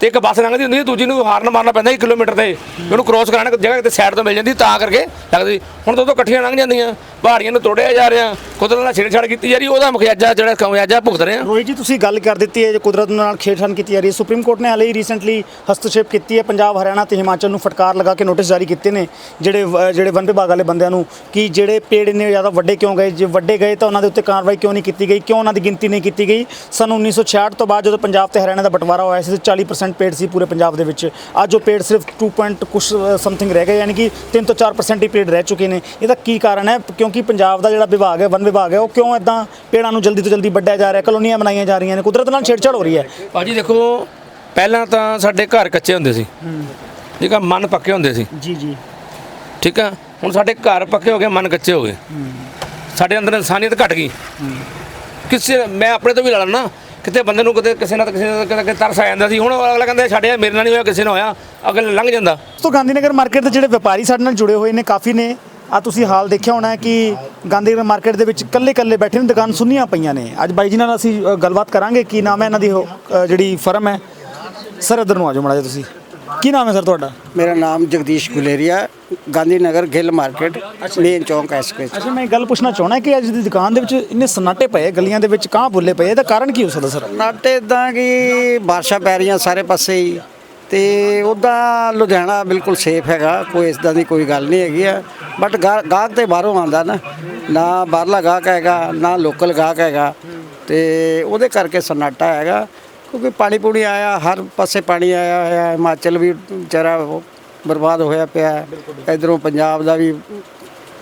Speaker 7: ਤੇ ਇੱਕ ਬੱਸ ਲੰਘਦੀ ਹੁੰਦੀ ਸੀ, ਦੂਜੀ ਨੂੰ ਹਾਰਨ ਮਾਰਨਾ ਪੈਂਦਾ 1 ਕਿਲੋਮੀਟਰ ਤੇ। ਉਹਨੂੰ ਕ੍ਰੋਸ ਕਰਾਉਣਾ ਜਗ੍ਹਾ ਕਿਤੇ ਸਾਈਡ ਤੋਂ ਮਿਲ ਜਾਂਦੀ, ਤਾਂ ਕਰਕੇ ਲੱਗਦੀ ਹੁਣ ਦੋ ਦੋ ਇਕੱਠੀਆਂ ਲੰਘ ਜਾਂਦੀਆਂ, ਪਹਾੜੀਆਂ ਨੂੰ ਤੋੜਿਆ ਜਾ ਰਿਹਾ, ਕੁਦਰਤ ਨਾਲ ਛੇੜਛਾੜ ਕੀਤੀ ਜਾ ਰਹੀ, ਉਹਦਾ ਮੁਖਿਆਜਾ ਜਿਹੜਾ ਖਮਿਆਜਾ ਭੁਗਤ ਰਹੇ ਆ?
Speaker 1: ਰੋਹਿਤ ਜੀ, ਤੁਸੀਂ ਗੱਲ ਕਰ ਦਿੱਤੀ ਹੈ, ਜੇ ਕੁਦਰਤ ਨਾਲ ਛੇੜਛਾੜ ਕੀਤੀ ਜਾ ਰਹੀ ਹੈ। ਸੁਪਰੀਮ ਕੋਰਟ ਨੇ ਹਾਲੇ ਹੀ ਰੀਸੈਂਟਲੀ ਹਸਤਸ਼ੇਪ ਕੀਤੀ ਹੈ, ਪੰਜਾਬ, ਹਰਿਆਣਾ ਤੇ ਹਿਮਾਚਲ ਨੂੰ ਫਟਕਾਰ ਲਗਾ ਕੇ ਨੋਟਿਸ ਜਾਰੀ ਕੀਤੇ ਨੇ। ਜਿਹੜੇ ਜਿਹੜੇ ਵਨ ਵਿਭਾਗ ਵਾਲੇ ਬੰਦਿਆਂ ਨੂੰ ਕਿ ਜਿਹੜੇ ਪੇੜ ਇੰਨੇ ਜ਼ਿਆਦਾ ਵੱਡੇ ਕਿਉਂ ਗਏ? ਜੇ ਵੱਡੇ ਗਏ ਤਾਂ ਉਹਨਾਂ ਦੇ ਉੱਤੇ ਕਾਰਵਾਈ ਕਿਉਂ ਨਹੀਂ ਕੀਤੀ ਗਈ? ਕਿਉਂ ਉਹਨਾਂ ਦੀ ਗਿਣਤੀ ਨਹੀਂ ਕੀਤੀ ਗਈ? ਸਨ 1966 ਤੋਂ ਬਾਅਦ ਜਦੋਂ ਪੰਜਾਬ ਤੇ ਹਰਿਆਣਾ ਦਾ ਬਟਵਾਰਾ ਹੋਇਆ ਸੀ ਤਾਂ 40% ਪੇੜ ਸੀ ਪੂਰੇ ਪੰਜਾਬ ਦੇ ਵਿੱਚ। ਅੱਜ ਉਹ ਪੇੜ ਸਿਰਫ 2. point ਕੁਛ ਸਮਥਿੰਗ ਰਹਿ ਗਏ ਯਾਨੀ ਕਿ 3 ਤੋਂ 4% ਹੀ ਪੇੜ ਰਹਿ ਚੁੱਕੇ ਨੇ। ਇਹਦਾ ਕੀ ਕਾਰਨ ਹੈ? ਕਿਉਂਕਿ ਪੰਜਾਬ ਦਾ ਜਿਹੜਾ ਵਿਭਾਗ ਹੈ ਵਨ ਵਿਭਾਗ ਹੈ ਉਹ ਕਿਉਂ ਇਦਾਂ ਪੇੜਾਂ ਨੂੰ ਜਲਦੀ ਤੋਂ ਜਲਦੀ ਵੱਢਿਆ ਜਾ ਰਿਹਾ ਕਲੋਨੀਆਂ ਬਣਾਈਆਂ ਜਾ ਰਹੀਆਂ ਨੇ ਕੁਦਰਤ ਨਾਲ ਛੇੜਛਾੜ ਹੋ ਰਹੀ ਹੈ।
Speaker 7: ਭਾਜੀ ਦੇਖੋ ਪਹਿਲਾਂ ਤਾਂ ਸਾਡੇ ਘਰ ਕੱਚੇ ਹੁੰਦੇ ਸੀ। ਠੀਕ ਆ ਮਨ ਪੱਕੇ ਹੁੰਦੇ ਸੀ।
Speaker 1: ਜੀ ਜੀ।
Speaker 7: ਠੀਕ ਆ ਹੁਣ ਸਾਡੇ ਘਰ ਪੱਕੇ ਹੋ ਗਏ ਮਨ ਕੱਚੇ ਹੋ ਗਏ। ਸਾਡੇ ਅੰਦਰ ਇਨਸਾਨੀਅਤ ਘਟ ਗਈ। ਕਿਸੇ ਮੈਂ ਆਪਣੇ ਤੋਂ ਵੀ ਲੜਨ ਕਿਤੇ ਬੰਦੇ ਨੂੰ ਕਿਤੇ ਕਿਸੇ ਨਾਲ ਕਿਸੇ ਨਾਲ ਕਿਤੇ- ਤਰਸ ਆ ਜਾਂਦਾ ਸੀ। ਹੁਣ ਅਗਲਾ ਕਹਿੰਦਾ ਸਾਡੇ ਮੇਰੇ ਨਾਲ ਨਹੀਂ ਹੋਇਆ ਕਿਸੇ ਨਾਲ ਹੋਇਆ ਅਗਲੇ ਲੰਘ ਜਾਂਦਾ।
Speaker 1: ਤੋਂ ਗਾਂਧੀਨਗਰ ਮਾਰਕੀਟ ਦੇ ਜਿਹੜੇ ਵਪਾਰੀ ਸਾਡੇ ਨਾਲ ਜੁੜੇ ਹੋਏ ਨੇ ਕਾਫੀ ਨੇ। ਆ ਤੁਸੀਂ ਹਾਲ ਦੇਖਿਆ ਹੋਣਾ ਹੈ ਕਿ ਗਾਂਧੀਨਗਰ ਮਾਰਕੀਟ ਦੇ ਵਿੱਚ ਇਕੱਲੇ ਇਕੱਲੇ ਬੈਠੇ ਨੇ ਦੁਕਾਨ ਸੁੰਨੀਆਂ ਪਈਆਂ ਨੇ। ਅੱਜ ਬਾਈ ਜੀ ਨਾਲ ਅਸੀਂ ਅ, ਗੱਲਬਾਤ ਕਰਾਂਗੇ ਕੀ ਨਾਮ ਹੈ ਇਹਨਾਂ ਦੀ ਉਹ, ਅ, ਜਿਹੜੀ ਫਰਮ ਹੈ। ਸਰ ਇੱਧਰ ਨੂੰ ਆ ਜਾਓ ਮਾੜਾ ਜਿਹਾ ਤੁਸੀਂ। ਕੀ ਨਾਮ ਹੈ ਸਰ ਤੁਹਾਡਾ?
Speaker 6: ਮੇਰਾ ਨਾਮ ਜਗਦੀਸ਼ ਗੁਲੇਰੀਆ ਗਾਂਧੀ ਨਗਰ ਗਿੱਲ ਮਾਰਕੀਟ ਮੇਨ ਚੌਂਕ ਐਸਕੇ
Speaker 1: ਅੱਛਾ ਮੈਂ ਗੱਲ ਪੁੱਛਣਾ ਚਾਹਣਾ ਕਿ ਅੱਜ ਦੀ ਦੁਕਾਨ ਦੇ ਵਿੱਚ ਇੰਨੇ ਸਨਾਟੇ ਪਏ ਗਲੀਆਂ ਦੇ ਵਿੱਚ ਕਾਂ ਬੁੱਲੇ ਪਏ ਇਹਦਾ ਕਾਰਨ ਕੀ ਹੋ ਸਕਦਾ ਸਰ?
Speaker 6: ਨਾਟੇ ਇਦਾਂ ਕਿ ਬਾਰਿਸ਼ਾਂ ਪੈ ਰਹੀਆਂ ਸਾਰੇ ਪਾਸੇ ਹੀ ਤੇ ਉੱਦਾਂ ਲੁਧਿਆਣਾ ਬਿਲਕੁਲ ਸੇਫ ਹੈਗਾ ਕੋਈ ਇਸਦਾ ਦੀ ਕੋਈ ਗੱਲ ਨਹੀਂ ਹੈਗੀ ਆ। ਬਟ ਗਾਹਕ ਤੇ ਬਾਹਰੋਂ ਆਉਂਦਾ ਨਾ ਨਾ ਬਾਹਰਲਾ ਗਾਹਕ ਹੈਗਾ ਨਾ ਲੋਕਲ ਗਾਹਕ ਹੈਗਾ ਤੇ ਉਹਦੇ ਕਰਕੇ ਸਨਾਟਾ ਹੈਗਾ। ਕਿਉਂਕਿ ਪਾਣੀ ਪੂਣੀ ਆਇਆ ਹਰ ਪਾਸੇ ਪਾਣੀ ਆਇਆ ਹੋਇਆ ਹਿਮਾਚਲ ਵੀ ਵਿਚਾਰਾ ਬਰਬਾਦ ਹੋਇਆ ਪਿਆ। ਇਧਰੋਂ ਪੰਜਾਬ ਦਾ ਵੀ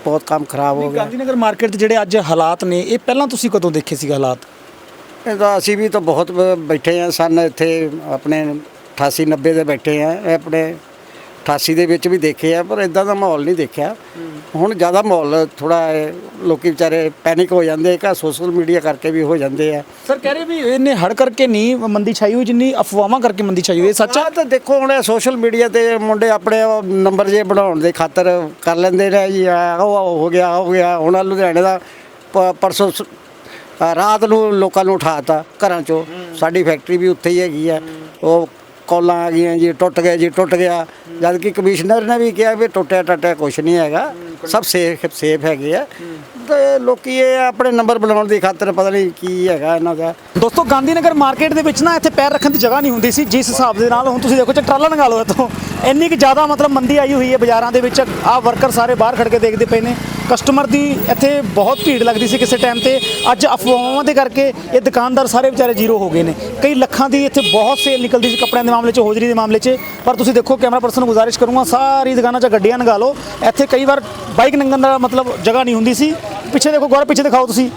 Speaker 6: ਬਹੁਤ ਕੰਮ ਖਰਾਬ ਹੋ ਗਿਆ।
Speaker 1: ਗਾਂਧੀਨਗਰ ਮਾਰਕੀਟ ਜਿਹੜੇ ਅੱਜ ਹਾਲਾਤ ਨੇ ਇਹ ਪਹਿਲਾਂ ਤੁਸੀਂ ਕਦੋਂ ਦੇਖੇ ਸੀ ਹਾਲਾਤ?
Speaker 6: ਇਹ ਤਾਂ ਅਸੀਂ ਵੀ ਤਾਂ ਬਹੁਤ ਬੈਠੇ ਆ ਸਨ ਇੱਥੇ ਆਪਣੇ 88 90 ਦੇ ਬੈਠੇ ਆ ਇਹ ਆਪਣੇ 88 ਦੇ ਵਿੱਚ ਵੀ ਦੇਖੇ ਆ ਪਰ ਇਦਾਂ ਦਾ ਮਾਹੌਲ ਨਹੀਂ ਦੇਖਿਆ। ਹੁਣ ਜ਼ਿਆਦਾ ਮਾਹੌਲ ਥੋੜਾ ਲੋਕੀ ਵਿਚਾਰੇ ਪੈਨਿਕ ਹੋ ਜਾਂਦੇ ਕਾ ਸੋਸ਼ਲ ਮੀਡੀਆ ਕਰਕੇ ਵੀ ਹੋ ਜਾਂਦੇ ਆ।
Speaker 1: ਸਰ ਕਹਿ ਰਹੇ ਵੀ ਇਹਨੇ ਹੜ ਕਰਕੇ ਨਹੀਂ ਮੰਦੀ ਛਾਈ ਹੋਈ ਜਿੰਨੀ ਅਫਵਾਹਾਂ ਕਰਕੇ ਮੰਦੀ ਛਾਈ ਹੋਈ ਹੈ ਸੱਚ ਹੈ
Speaker 6: ਆ ਤਾਂ ਦੇਖੋ ਹੁਣ ਸੋਸ਼ਲ ਮੀਡੀਆ ਤੇ ਮੁੰਡੇ ਆਪਣੇ ਨੰਬਰ ਜੇ ਬਣਾਉਣ ਦੇ ਖਾਤਰ ਕਰ ਲੈਂਦੇ ਨੇ ਜੀ ਆਹ ਉਹ ਹੋ ਗਿਆ ਹੋ ਗਿਆ ਹੁਣ ਲੁਧਿਆਣੇ ਦਾ ਪਰਸੋਂ ਰਾਤ ਨੂੰ ਲੋਕਾਂ ਨੂੰ ਉਠਾਤਾ ਘਰਾਂ ਚੋਂ। ਸਾਡੀ ਫੈਕਟਰੀ ਵੀ ਉੱਥੇ ਹੀ ਹੈਗੀ ਆ। ਉਹ ਕੌਲਾਂ ਆ ਗਈਆਂ ਜੀ, ਟੁੱਟ ਗਿਆ ਜੀ, ਟੁੱਟ ਗਿਆ। ਜਦ ਕਿ ਕਮਿਸ਼ਨਰ ਨੇ ਵੀ ਕਿਹਾ ਵੀ ਟੁੱਟਿਆ ਟੱਟਿਆ ਕੁਝ ਨਹੀਂ ਹੈਗਾ, ਸਭ ਸੇਫ ਸੇਫ ਹੈਗੇ ਆ। ਤੇ ਲੋਕੀ ਇਹ ਆਪਣੇ ਨੰਬਰ ਬਣਾਉਣ ਦੀ ਖਾਤਰ ਪਤਾ ਨਹੀਂ ਕੀ ਹੈਗਾ ਇਹਨਾਂ ਦਾ।
Speaker 1: ਦੋਸਤੋ ਗਾਂਧੀ ਨਗਰ ਮਾਰਕੀਟ ਦੇ ਵਿੱਚ ਨਾ ਇੱਥੇ ਪੈਰ ਰੱਖਣ ਦੀ ਜਗ੍ਹਾ ਨਹੀਂ ਹੁੰਦੀ ਸੀ, ਜਿਸ ਹਿਸਾਬ ਦੇ ਨਾਲ ਹੁਣ ਤੁਸੀਂ ਦੇਖੋ ਚ ਟਰਾਲਾ ਲਗਾ ਲਓ ਇੱਥੋਂ। ਇੰਨੀ ਕਿ ਜ਼ਿਆਦਾ ਮਤਲਬ ਮੰਦੀ ਆਈ ਹੋਈ ਹੈ ਬਾਜ਼ਾਰਾਂ ਦੇ ਵਿੱਚ। ਆਹ ਵਰਕਰ ਸਾਰੇ ਬਾਹਰ ਖੜ ਕੇ ਦੇਖਦੇ ਪਏ ਨੇ। ਕਸਟਮਰ ਦੀ ਇੱਥੇ ਬਹੁਤ ਭੀੜ ਲੱਗਦੀ ਸੀ ਕਿਸੇ ਟਾਈਮ ਤੇ। ਅੱਜ ਅਫਵਾਹਾਂ ਦੇ ਕਰਕੇ ਇਹ ਦੁਕਾਨਦਾਰ ਸਾਰੇ ਵਿਚਾਰੇ ਜ਼ੀਰੋ ਹੋ ਗਏ ਨੇ। ਕਈ ਲੱਖਾਂ ਦੀ ਇੱਥੇ ਬਹੁਤ ਸੇਲ ਨਿਕਲਦੀ ਸੀ ਕੱਪੜਿਆਂ ਦੇ ਮਾਮਲੇ 'ਚ, ਹੋਜਰੀ ਦੇ ਮਾਮਲੇ 'ਚ। ਪਰ ਤੁਸੀਂ ਦੇਖੋ ਕੈਮਰਾ ਪਰਸਨ ਨੂੰ ਗੁਜ਼ਾਰਿਸ਼ ਕਰੂੰਗਾ, ਸਾਰੀ ਦੁਕਾਨਾਂ 'ਚ ਗੱਡੀਆਂ ਲਗਾ ਲਓ। ਇੱਥੇ ਕਈ ਵਾਰ ਬਾਈਕ ਨੰਗਣ ਦਾ ਮਤਲਬ ਜਗ੍ਹਾ ਨਹੀਂ ਹੁੰਦੀ ਸੀ। ਪਿੱਛੇ ਦੇਖੋ ਗੌਰ ਪਿੱਛੇ ਦਿਖਾਓ ਤੁਸੀਂ।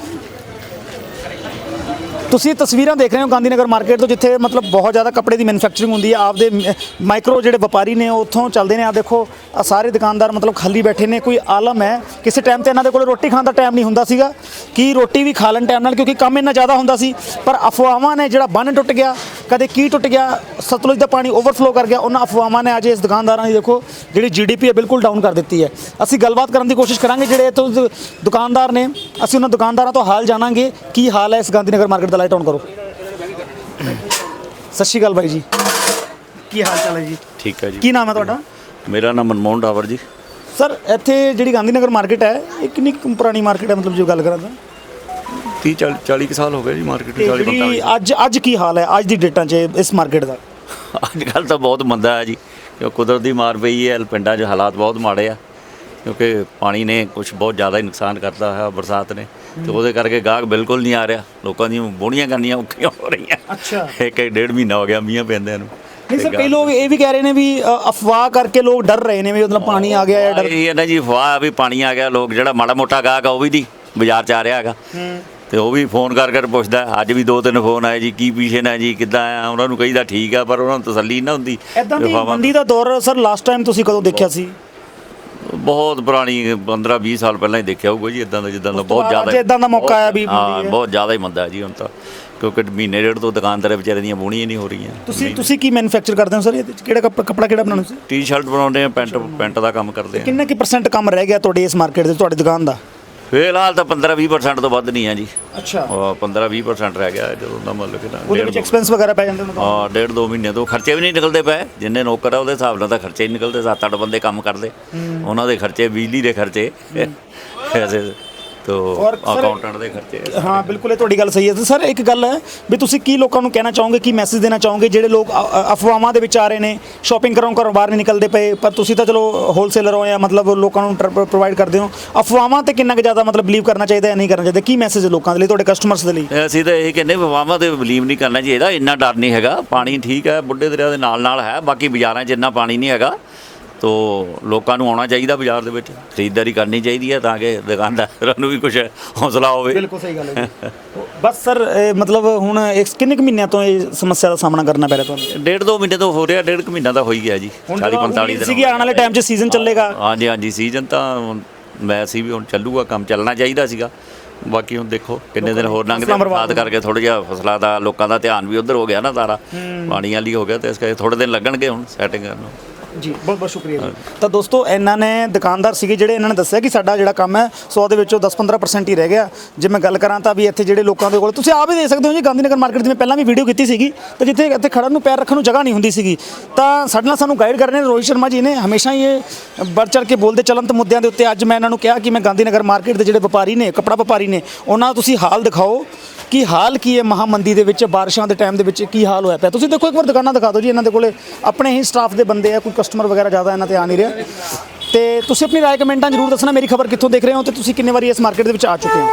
Speaker 1: ਤੁਸੀਂ ਤਸਵੀਰਾਂ ਦੇਖ ਰਹੇ ਹੋ ਗਾਂਧੀਨਗਰ ਮਾਰਕੀਟ ਤੋਂ, ਜਿੱਥੇ ਮਤਲਬ ਬਹੁਤ ਜ਼ਿਆਦਾ ਕੱਪੜੇ ਦੀ ਮੈਨੂਫੈਕਚਰਿੰਗ ਹੁੰਦੀ ਹੈ, ਆਪਦੇ ਮਾਈਕਰੋ ਜਿਹੜੇ ਵਪਾਰੀ ਨੇ ਉਹ ਉੱਥੋਂ ਚੱਲਦੇ ਨੇ। ਆ ਦੇਖੋ ਆ ਸਾਰੇ ਦੁਕਾਨਦਾਰ ਮਤਲਬ ਖਾਲੀ ਬੈਠੇ ਨੇ, ਕੋਈ ਆਲਮ ਹੈ। ਕਿਸੇ ਟਾਈਮ ਤੇ ਇਹਨਾਂ ਦੇ ਕੋਲ ਰੋਟੀ ਖਾਣ ਦਾ ਟਾਈਮ ਨਹੀਂ ਹੁੰਦਾ ਸੀਗਾ। ਕਿ ਰੋਟੀ ਵੀ ਖਾ ਲੈਣ ਟਾਈਮ ਨਾਲ, ਕਿਉਂਕਿ ਕੰਮ ਇੰਨਾ ਜ਼ਿਆਦਾ ਹੁੰਦਾ ਸੀ, ਪਰ ਅਫਵਾਹਾਂ ਨੇ ਜਿਹੜਾ ਬੰਨ ਟੁੱਟ ਗਿਆ। ਕਦੇ ਕੀ ਟੁੱਟ ਗਿਆ ਸਤਲੁਜ ਦਾ ਪਾਣੀ ਓਵਰਫਲੋ ਕਰ ਗਿਆ ਉਹਨਾਂ ਅਫਵਾਹਾਂ ਨੇ ਅੱਜ ਇਸ ਦੁਕਾਨਦਾਰਾਂ ਦੀ ਦੇਖੋ ਜਿਹੜੀ ਜੀਡੀਪੀ ਹੈ ਬਿਲਕੁਲ ਡਾਊਨ ਕਰ ਦਿੱਤੀ ਹੈ। ਅਸੀਂ ਗੱਲਬਾਤ ਕਰਨ ਦੀ ਕੋਸ਼ਿਸ਼ ਕਰਾਂਗੇ ਜਿਹੜੇ ਇੱਥੋਂ ਦੁਕਾਨਦਾਰ ਨੇ ਅਸੀਂ ਉਹਨਾਂ ਦੁਕਾਨਦਾਰਾਂ ਤੋਂ ਹਾਲ ਜਾਣਾਂਗੇ ਕੀ ਹਾਲ ਹੈ ਇਸ ਗਾਂਧੀਨਗਰ ਮਾਰਕੀਟ ਦਾ ਲਾਈਟ ਆਨ ਕਰੋ। ਸਤਿ ਸ਼੍ਰੀ ਅਕਾਲ ਬਾਈ ਜੀ। ਕੀ ਹਾਲ ਚਾਲ ਹੈ ਜੀ?
Speaker 5: ਠੀਕ ਹੈ ਜੀ।
Speaker 1: ਕੀ ਨਾਮ ਹੈ ਤੁਹਾਡਾ?
Speaker 5: ਮੇਰਾ ਨਾਮ ਮਨਮੋਹਨ ਡਾਵਰ ਜੀ।
Speaker 1: ਸਰ ਇੱਥੇ ਜਿਹੜੀ ਗਾਂਧੀਨਗਰ ਮਾਰਕੀਟ ਹੈ ਇਹ ਕਿੰਨੀ ਪੁਰਾਣੀ ਮਾਰਕੀਟ ਹੈ ਮਤਲਬ ਜੋ ਗੱਲ ਕਰਾਂ ਤਾਂ?
Speaker 5: 30 40 40 ਕੁ ਸਾਲ ਹੋ ਗਏ ਜੀ ਮਾਰਕੀਟ
Speaker 1: ਤੇ
Speaker 5: 40
Speaker 1: ਜਿਹੜੀ
Speaker 5: 45
Speaker 1: ਅੱਜ ਅੱਜ ਕੀ ਹਾਲ ਹੈ ਅੱਜ ਦੀ ਡੇਟਾਂ 'ਚ ਇਸ ਮਾਰਕੀਟ ਦਾ?
Speaker 5: ਅੱਜ ਕੱਲ ਤਾਂ ਬਹੁਤ ਮੰਦਾ ਹੈ ਜੀ ਕਿਉਂ ਕੁਦਰਤ ਦੀ ਮਾਰ ਪਈ ਹੈ ਪਿੰਡਾਂ 'ਚ ਹਾਲਾਤ ਬਹੁਤ ਮਾੜੇ ਆ ਕਿਉਂਕਿ ਪਾਣੀ ਨੇ ਕੁਝ ਬਹੁਤ ਜ਼ਿਆਦਾ ਹੀ ਨੁਕਸਾਨ ਕਰਤਾ ਹੈ ਬਰਸਾਤ ਨੇ ਤੇ ਉਹਦੇ ਕਰਕੇ ਗਾਹਕ ਬਿਲਕੁਲ ਨਹੀਂ ਆ ਰਿਹਾ ਲੋਕਾਂ ਦੀਆਂ ਬੋਣੀਆਂ ਕਰਨੀਆਂ ਔਖੀਆਂ ਹੋ ਰਹੀਆਂ।
Speaker 1: ਅੱਛਾ।
Speaker 5: ਇੱਕ ਇੱਕ ਡੇਢ ਮਹੀਨਾ ਹੋ ਗਿਆ ਮੀਂਹ ਪੈਂਦਿਆਂ ਨੂੰ।
Speaker 1: ਨਹੀਂ ਸਰ ਕਈ ਲੋਕ ਇਹ ਵੀ ਕਹਿ ਰਹੇ ਨੇ ਵੀ ਅਫਵਾਹ ਕਰਕੇ ਲੋਕ ਡਰ ਰਹੇ ਨੇ ਵੀ ਮਤਲਬ ਪਾਣੀ ਆ ਗਿਆ ਜਾਂ ਡਰ
Speaker 5: ਇਹ ਹੈ ਨਾ ਜੀ ਫਵਾਹ ਵੀ ਪਾਣੀ ਆ ਗਿਆ ਲੋਕ ਜਿਹੜਾ ਮਾੜਾ ਮੋਟਾ ਗਾਹਕ ਆ ਉਹ ਵੀ ਨਹੀਂ ਬਾਜ਼ਾਰ 'ਚ ਆ ਰਿਹਾ ਹੈਗਾ। ਤੇ ਉਹ ਵੀ ਫੋਨ ਕਰ ਕਰ ਪੁੱਛਦਾ ਅੱਜ ਵੀ ਦੋ ਤਿੰਨ ਫੋਨ ਆਏ ਜੀ ਕੀ ਪੀਛੇ ਨਾ ਜੀ ਕਿੱਦਾਂ ਆ? ਉਹਨਾਂ ਨੂੰ ਕਹੀਦਾ ਠੀਕ ਆ ਪਰ ਉਹਨਾਂ ਨੂੰ ਤਸੱਲੀ ਨਾ ਹੁੰਦੀ।
Speaker 1: ਇਦਾਂ ਦੀ
Speaker 5: ਅਫਵਾਹਾਂ-
Speaker 1: ਮੰਦੀ ਦਾ ਦੌਰ ਸਰ ਲਾਸਟ ਟਾਈਮ ਤੁਸੀਂ ਕਦੋਂ ਦੇਖਿਆ ਸੀ?
Speaker 5: ਬਹੁਤ ਪੁਰਾਣੀ 15 20 ਸਾਲ ਪਹਿਲਾਂ ਹੀ ਦੇਖਿਆ ਹੋਊਗਾ ਜੀ ਇਦਾਂ ਦਾ ਜਿੱਦਾਂ ਦਾ
Speaker 1: ਤੋਂ
Speaker 5: ਬਹੁਤ
Speaker 1: ਬਾਅਦ
Speaker 5: ਜ਼ਿਆਦਾ
Speaker 1: ਅੱਜ ਏਦਾਂ ਦਾ ਮੌਕਾ ਆਇਆ ਵੀ
Speaker 5: ਹਾਂ
Speaker 1: ਮੰਦੀ ਹੈ।
Speaker 5: ਬਹੁਤ ਜ਼ਿਆਦਾ ਹੀ ਮੰਦਾ ਜੀ ਹੁਣ ਤਾਂ ਕਿਉਂਕਿ ਮਹੀਨੇ ਡੇਢ ਤੋਂ ਦੁਕਾਨਦਾਰ ਵਿਚਾਰੇ ਦੀਆਂ ਬੋਣੀਆਂ ਨਹੀਂ ਹੋ ਰਹੀਆਂ।
Speaker 1: ਤੁਸੀਂ ਤੁਸੀਂ ਕੀ ਮੈਨੂਫੈਕਚਰ ਕਰਦੇ ਹੋ ਸਰ ਇਹਦੇ 'ਚ? ਕਿਹੜਾ ਕੱਪ- ਕੱਪੜਾ ਕਿਹੜਾ ਬਣਾਉਣਾ ਸੀ?
Speaker 5: ਟੀ-ਸ਼ਰਟ ਬਣਾਉਂਦੇ ਆ ਪੈਂਟ ਪੈਂਟ ਦਾ ਕੰਮ ਕਰਦੇ ਆ
Speaker 1: ਕਿੰਨਾ ਕੀ ਪਰਸੈਂਟ ਕੰਮ ਰਹਿ ਗਿਆ ਤੁਹਾਡੇ ਇਸ ਮਾਰਕੀਟ ਦੇ ਤੁਹਾਡੀ ਦੁਕਾਨ ਦਾ?
Speaker 5: ਫਿਲਹਾਲ ਤਾਂ 15 20% ਤੋਂ ਵੱਧ ਨਹੀਂ ਆ ਜੀ।
Speaker 1: ਅੱਛਾ।
Speaker 5: 15 20% ਰਹਿ ਗਿਆ ਜਦੋਂ ਦਾ ਮਤਲਬ ਕਿ ਨਾ
Speaker 1: ਉਹਦੇ
Speaker 5: ਡੇਢ
Speaker 1: ਵਿੱਚ
Speaker 5: ਦੋ-
Speaker 1: ਐਕਸਪੈਂਸ ਵਗੈਰਾ ਪੈ ਜਾਂਦੇ ਉਹਨਾਂ
Speaker 5: ਹਾਂ ਡੇਢ ਦੋ ਮਹੀਨੇ ਤੋਂ ਖਰਚੇ ਵੀ ਨਹੀਂ ਨਿਕਲਦੇ ਪਏ। ਜਿੰਨੇ ਨੌਕਰ ਆ ਉਹਦੇ ਹਿਸਾਬ ਨਾਲ ਤਾਂ ਖਰਚੇ ਹੀ ਨਿਕਲਦੇ ਸੱਤ ਅੱਠ ਬੰਦੇ ਕੰਮ ਕਰਦੇ। ਉਹਨਾਂ ਦੇ ਖਰਚੇ ਬਿਜਲੀ ਦੇ ਖਰਚੇ। ਐਸੇ ਤੋ
Speaker 1: ਔਰ
Speaker 5: ਅਕਾਊਂਟੈਂਟ ਦੇ ਖਰਚੇ
Speaker 1: ਹਾਂ ਬਿਲਕੁਲ ਇਹ ਤੁਹਾਡੀ ਗੱਲ ਸਹੀ ਹੈ। ਤੇ ਸਰ ਇੱਕ ਗੱਲ ਹੈ ਵੀ ਤੁਸੀਂ ਕੀ ਲੋਕਾਂ ਨੂੰ ਕਹਿਣਾ ਚਾਹੋਗੇ ਕੀ ਮੈਸੇਜ ਦੇਣਾ ਚਾਹੋਗੇ ਜਿਹੜੇ ਲੋਕ ਅ- ਅ- ਅਫਵਾਹਾਂ ਦੇ ਵਿੱਚ ਆ ਰਹੇ ਨੇ ਸ਼ਾਪਿੰਗ ਕਰੋ ਘਰੋਂ ਬਾਹਰ ਨਹੀਂ ਨਿਕਲਦੇ ਪਏ ਪਰ ਤੁਸੀਂ ਤਾਂ ਚਲੋ ਹੋਲਸੇਲਰ ਹੋ ਜਾਂ ਮਤਲਬ ਲੋਕਾਂ ਨੂੰ ਪ੍ਰੋਵਾਈਡ ਕਰਦੇ ਹੋ। ਅਫਵਾਹਾਂ ਤੇ ਕਿੰਨਾ ਕੁ ਜ਼ਿਆਦਾ ਮਤਲਬ ਬਲੀਵ ਕਰਨਾ ਚਾਹੀਦਾ ਹੈ ਨਹੀਂ ਕਰਨਾ ਚਾਹੀਦਾ? ਕੀ ਮੈਸੇਜ ਲੋਕਾਂ ਦੇ ਲਈ ਤੁਹਾਡੇ ਕਸਟਮਰਸ ਦੇ ਲਈ?
Speaker 5: ਤੇ ਅਸੀਂ ਤਾਂ ਇਹ ਕਹਿੰਦੇ ਵਵਾਵਾਂ ਤੇ ਬਲੀਵ ਨਹੀਂ ਕਰਨਾ ਚਾਹੀਦਾ ਇੰਨਾ ਡਰ ਨਹੀਂ ਹੈਗਾ। ਪਾਣੀ ਠੀਕ ਹੈ ਬੁੱਢੇ ਦਰਿਆ ਦੇ ਨਾਲ ਨਾਲ ਹੈ ਬਾਕੀ ਬਾਜ਼ਾਰਾਂ 'ਚ ਇੰਨਾ ਪਾਣੀ ਨਹੀਂ ਹੈਗਾ। ਤੋ ਲੋਕਾਂ ਨੂੰ ਆਉਣਾ ਚਾਹੀਦਾ ਬਾਜ਼ਾਰ ਦੇ ਵਿੱਚ। ਖਰੀਦਦਾਰੀ ਕਰਨੀ ਚਾਹੀਦੀ ਹੈ ਤਾਂ ਕਿ ਦੁਕਾਨਦਾਰਾਂ ਨੂੰ ਵੀ ਕੁਝ ਹੌਸਲਾ ਹੋਵੇ।
Speaker 1: ਬਿਲਕੁਲ ਸਹੀ ਗੱਲ ਹੈ ਜੀ। ਬਸ ਸਰ ਇਹ ਮਤਲਬ ਹੁਣ ਇਸ ਕਿੰਨੇ ਕੁ ਮਹੀਨਿਆਂ ਤੋਂ ਇਹ ਸਮੱਸਿਆ ਦਾ ਸਾਹਮਣਾ ਕਰਨਾ ਪੈ ਰਿਹਾ ਤੁਹਾਨੂੰ?
Speaker 5: ਡੇਢ ਦੋ ਮਹੀਨੇ ਤੋਂ ਹੋ ਰਿਹਾ ਡੇਢ ਕੁ ਮਹੀਨਾ ਤਾਂ ਹੋ ਹੀ ਗਿਆ ਜੀ 40 45 ਦਿਨ
Speaker 1: ਸੀਗੀ ਆਉਣ ਵਾਲੇ ਟਾਈਮ 'ਚ ਸੀਜ਼ਨ ਚੱਲੇਗਾ।
Speaker 5: ਹਾਂਜੀ ਹਾਂਜੀ ਸੀਜ਼ਨ ਤਾਂ ਹੁਣ ਵੈਸੇ ਵੀ ਹੁਣ ਚੱਲੂਗਾ ਕੰਮ ਚੱਲਣਾ ਚਾਹੀਦਾ ਸੀਗਾ। ਬਾਕੀ ਹੁਣ ਦੇਖੋ ਕਿੰਨੇ ਦਿਨ ਹੋਰ ਲੰਘਦੇ ਖਾਦ ਕਰਕੇ ਥੋੜਾ ਜਿਹਾ ਫਸਲਾਂ ਦਾ ਲੋਕਾਂ ਦਾ ਧਿਆਨ ਵੀ ਉਧਰ ਹੋ ਗਿਆ ਨਾ ਸਾਰਾ। ਪਾਣੀ ਵਾਲੀ ਹੋ ਗਿਆ ਤੇ ਇਸ ਕਰਕੇ ਥੋੜੇ ਦਿਨ ਲੱਗਣਗੇ ਹੁਣ ਸੈਟਿੰਗ ਕਰਨ ਨੂੰ।
Speaker 1: ਜੀ, ਬਹੁਤ ਬਹੁਤ ਸ਼ੁਕਰੀਆ ਜੀ। ਤਾਂ ਦੋਸਤੋ, ਇਹਨਾਂ ਨੇ ਦੁਕਾਨਦਾਰ ਸੀਗੇ ਜਿਹੜੇ ਇਹਨਾਂ ਨੇ ਦੱਸਿਆ ਕਿ ਸਾਡਾ ਜਿਹੜਾ ਕੰਮ ਹੈ 100 ਦੇ ਵਿੱਚੋਂ 10-15% ਹੀ ਰਹਿ ਗਿਆ। ਜੇ ਮੈਂ ਗੱਲ ਕਰਾਂ ਤਾਂ ਵੀ ਇੱਥੇ ਜਿਹੜੇ ਲੋਕਾਂ ਦੇ ਕੋਲ, ਤੁਸੀਂ ਆਪ ਹੀ ਦੇਖ ਸਕਦੇ ਹੋ ਜੀ, ਗਾਂਧੀਨਗਰ ਮਾਰਕੀਟ ਦੀ ਮੈਂ ਪਹਿਲਾਂ ਵੀ ਵੀਡੀਓ ਕੀਤੀ ਸੀਗੀ, ਤੇ ਜਿੱਥੇ ਇੱਥੇ ਖੜਨ ਨੂੰ, ਪੈਰ ਰੱਖਣ ਨੂੰ ਜਗ੍ਹਾ ਨਹੀਂ ਹੁੰਦੀ ਸੀਗੀ। ਤਾਂ ਸਾਡੇ ਨਾਲ ਸਾਨੂੰ ਗਾਈਡ ਕਰ ਰਹੇ ਨੇ ਰੋਹਿਤ ਸ਼ਰਮਾ ਜੀ ਨੇ, ਹਮੇਸ਼ਾ ਹੀ ਇਹ ਵੱਧ ਚੜ ਕੇ ਬੋਲਦੇ ਚਲੰਤ ਮੁੱਦਿਆਂ ਦੇ ਉੱਤੇ ਅੱਜ ਮੈਂ ਇਹਨਾਂ ਨੂੰ ਕਿਹਾ ਕਿ ਮੈਂ ਗਾਂਧੀਨਗਰ ਮਾਰਕੀਟ ਦੇ ਜਿਹੜੇ ਵਪਾਰੀ ਨੇ, ਕੱਪੜਾ ਵਪਾਰੀ ਨੇ, ਉਹਨਾਂ ਦਾ ਤੁਸੀਂ ਹਾਲ ਦਿਖਾਓ ਕਿ ਹਾਲ ਕੀ ਹੈ ਮਹਾਮੰਦੀ ਦੇ ਵਿੱਚ, ਬਾਰਿਸ਼ਾਂ ਦੇ ਟਾਈਮ ਦੇ ਵਿੱਚ ਕੀ ਹਾਲ ਹੋਇਆ ਪਿਆ। ਤੁਸੀਂ ਦੇਖੋ ਇੱਕ ਵਾਰ ਦੁਕਾਨਾਂ ਦਿਖਾ ਦਿਓ ਜੀ, ਇਹਨਾਂ ਦੇ ਕੋਲੇ ਆਪਣੇ ਹੀ ਸਟਾਫ ਦੇ ਬੰਦੇ ਆ, ਕੋਈ ਕਸਟਮਰ ਵਗੈਰਾ ਜ਼ਿਆਦਾ ਇਹਨਾਂ ਤੇ ਆ ਨਹੀਂ ਰਿਹਾ। ਤੇ ਤੁਸੀਂ ਆਪਣੀ ਰਾਏ ਕਮੈਂਟਾਂ ਜ਼ਰੂਰ ਦੱਸਣਾ, ਮੇਰੀ ਖਬਰ ਕਿੱਥੋਂ ਦੇਖ ਰਹੇ ਹੋ ਤੇ ਤੁਸੀਂ ਕਿੰਨੇ ਵਾਰੀ ਇਸ ਮਾਰਕੀਟ ਦੇ ਵਿੱਚ ਆ ਚੁੱਕੇ ਹੋ।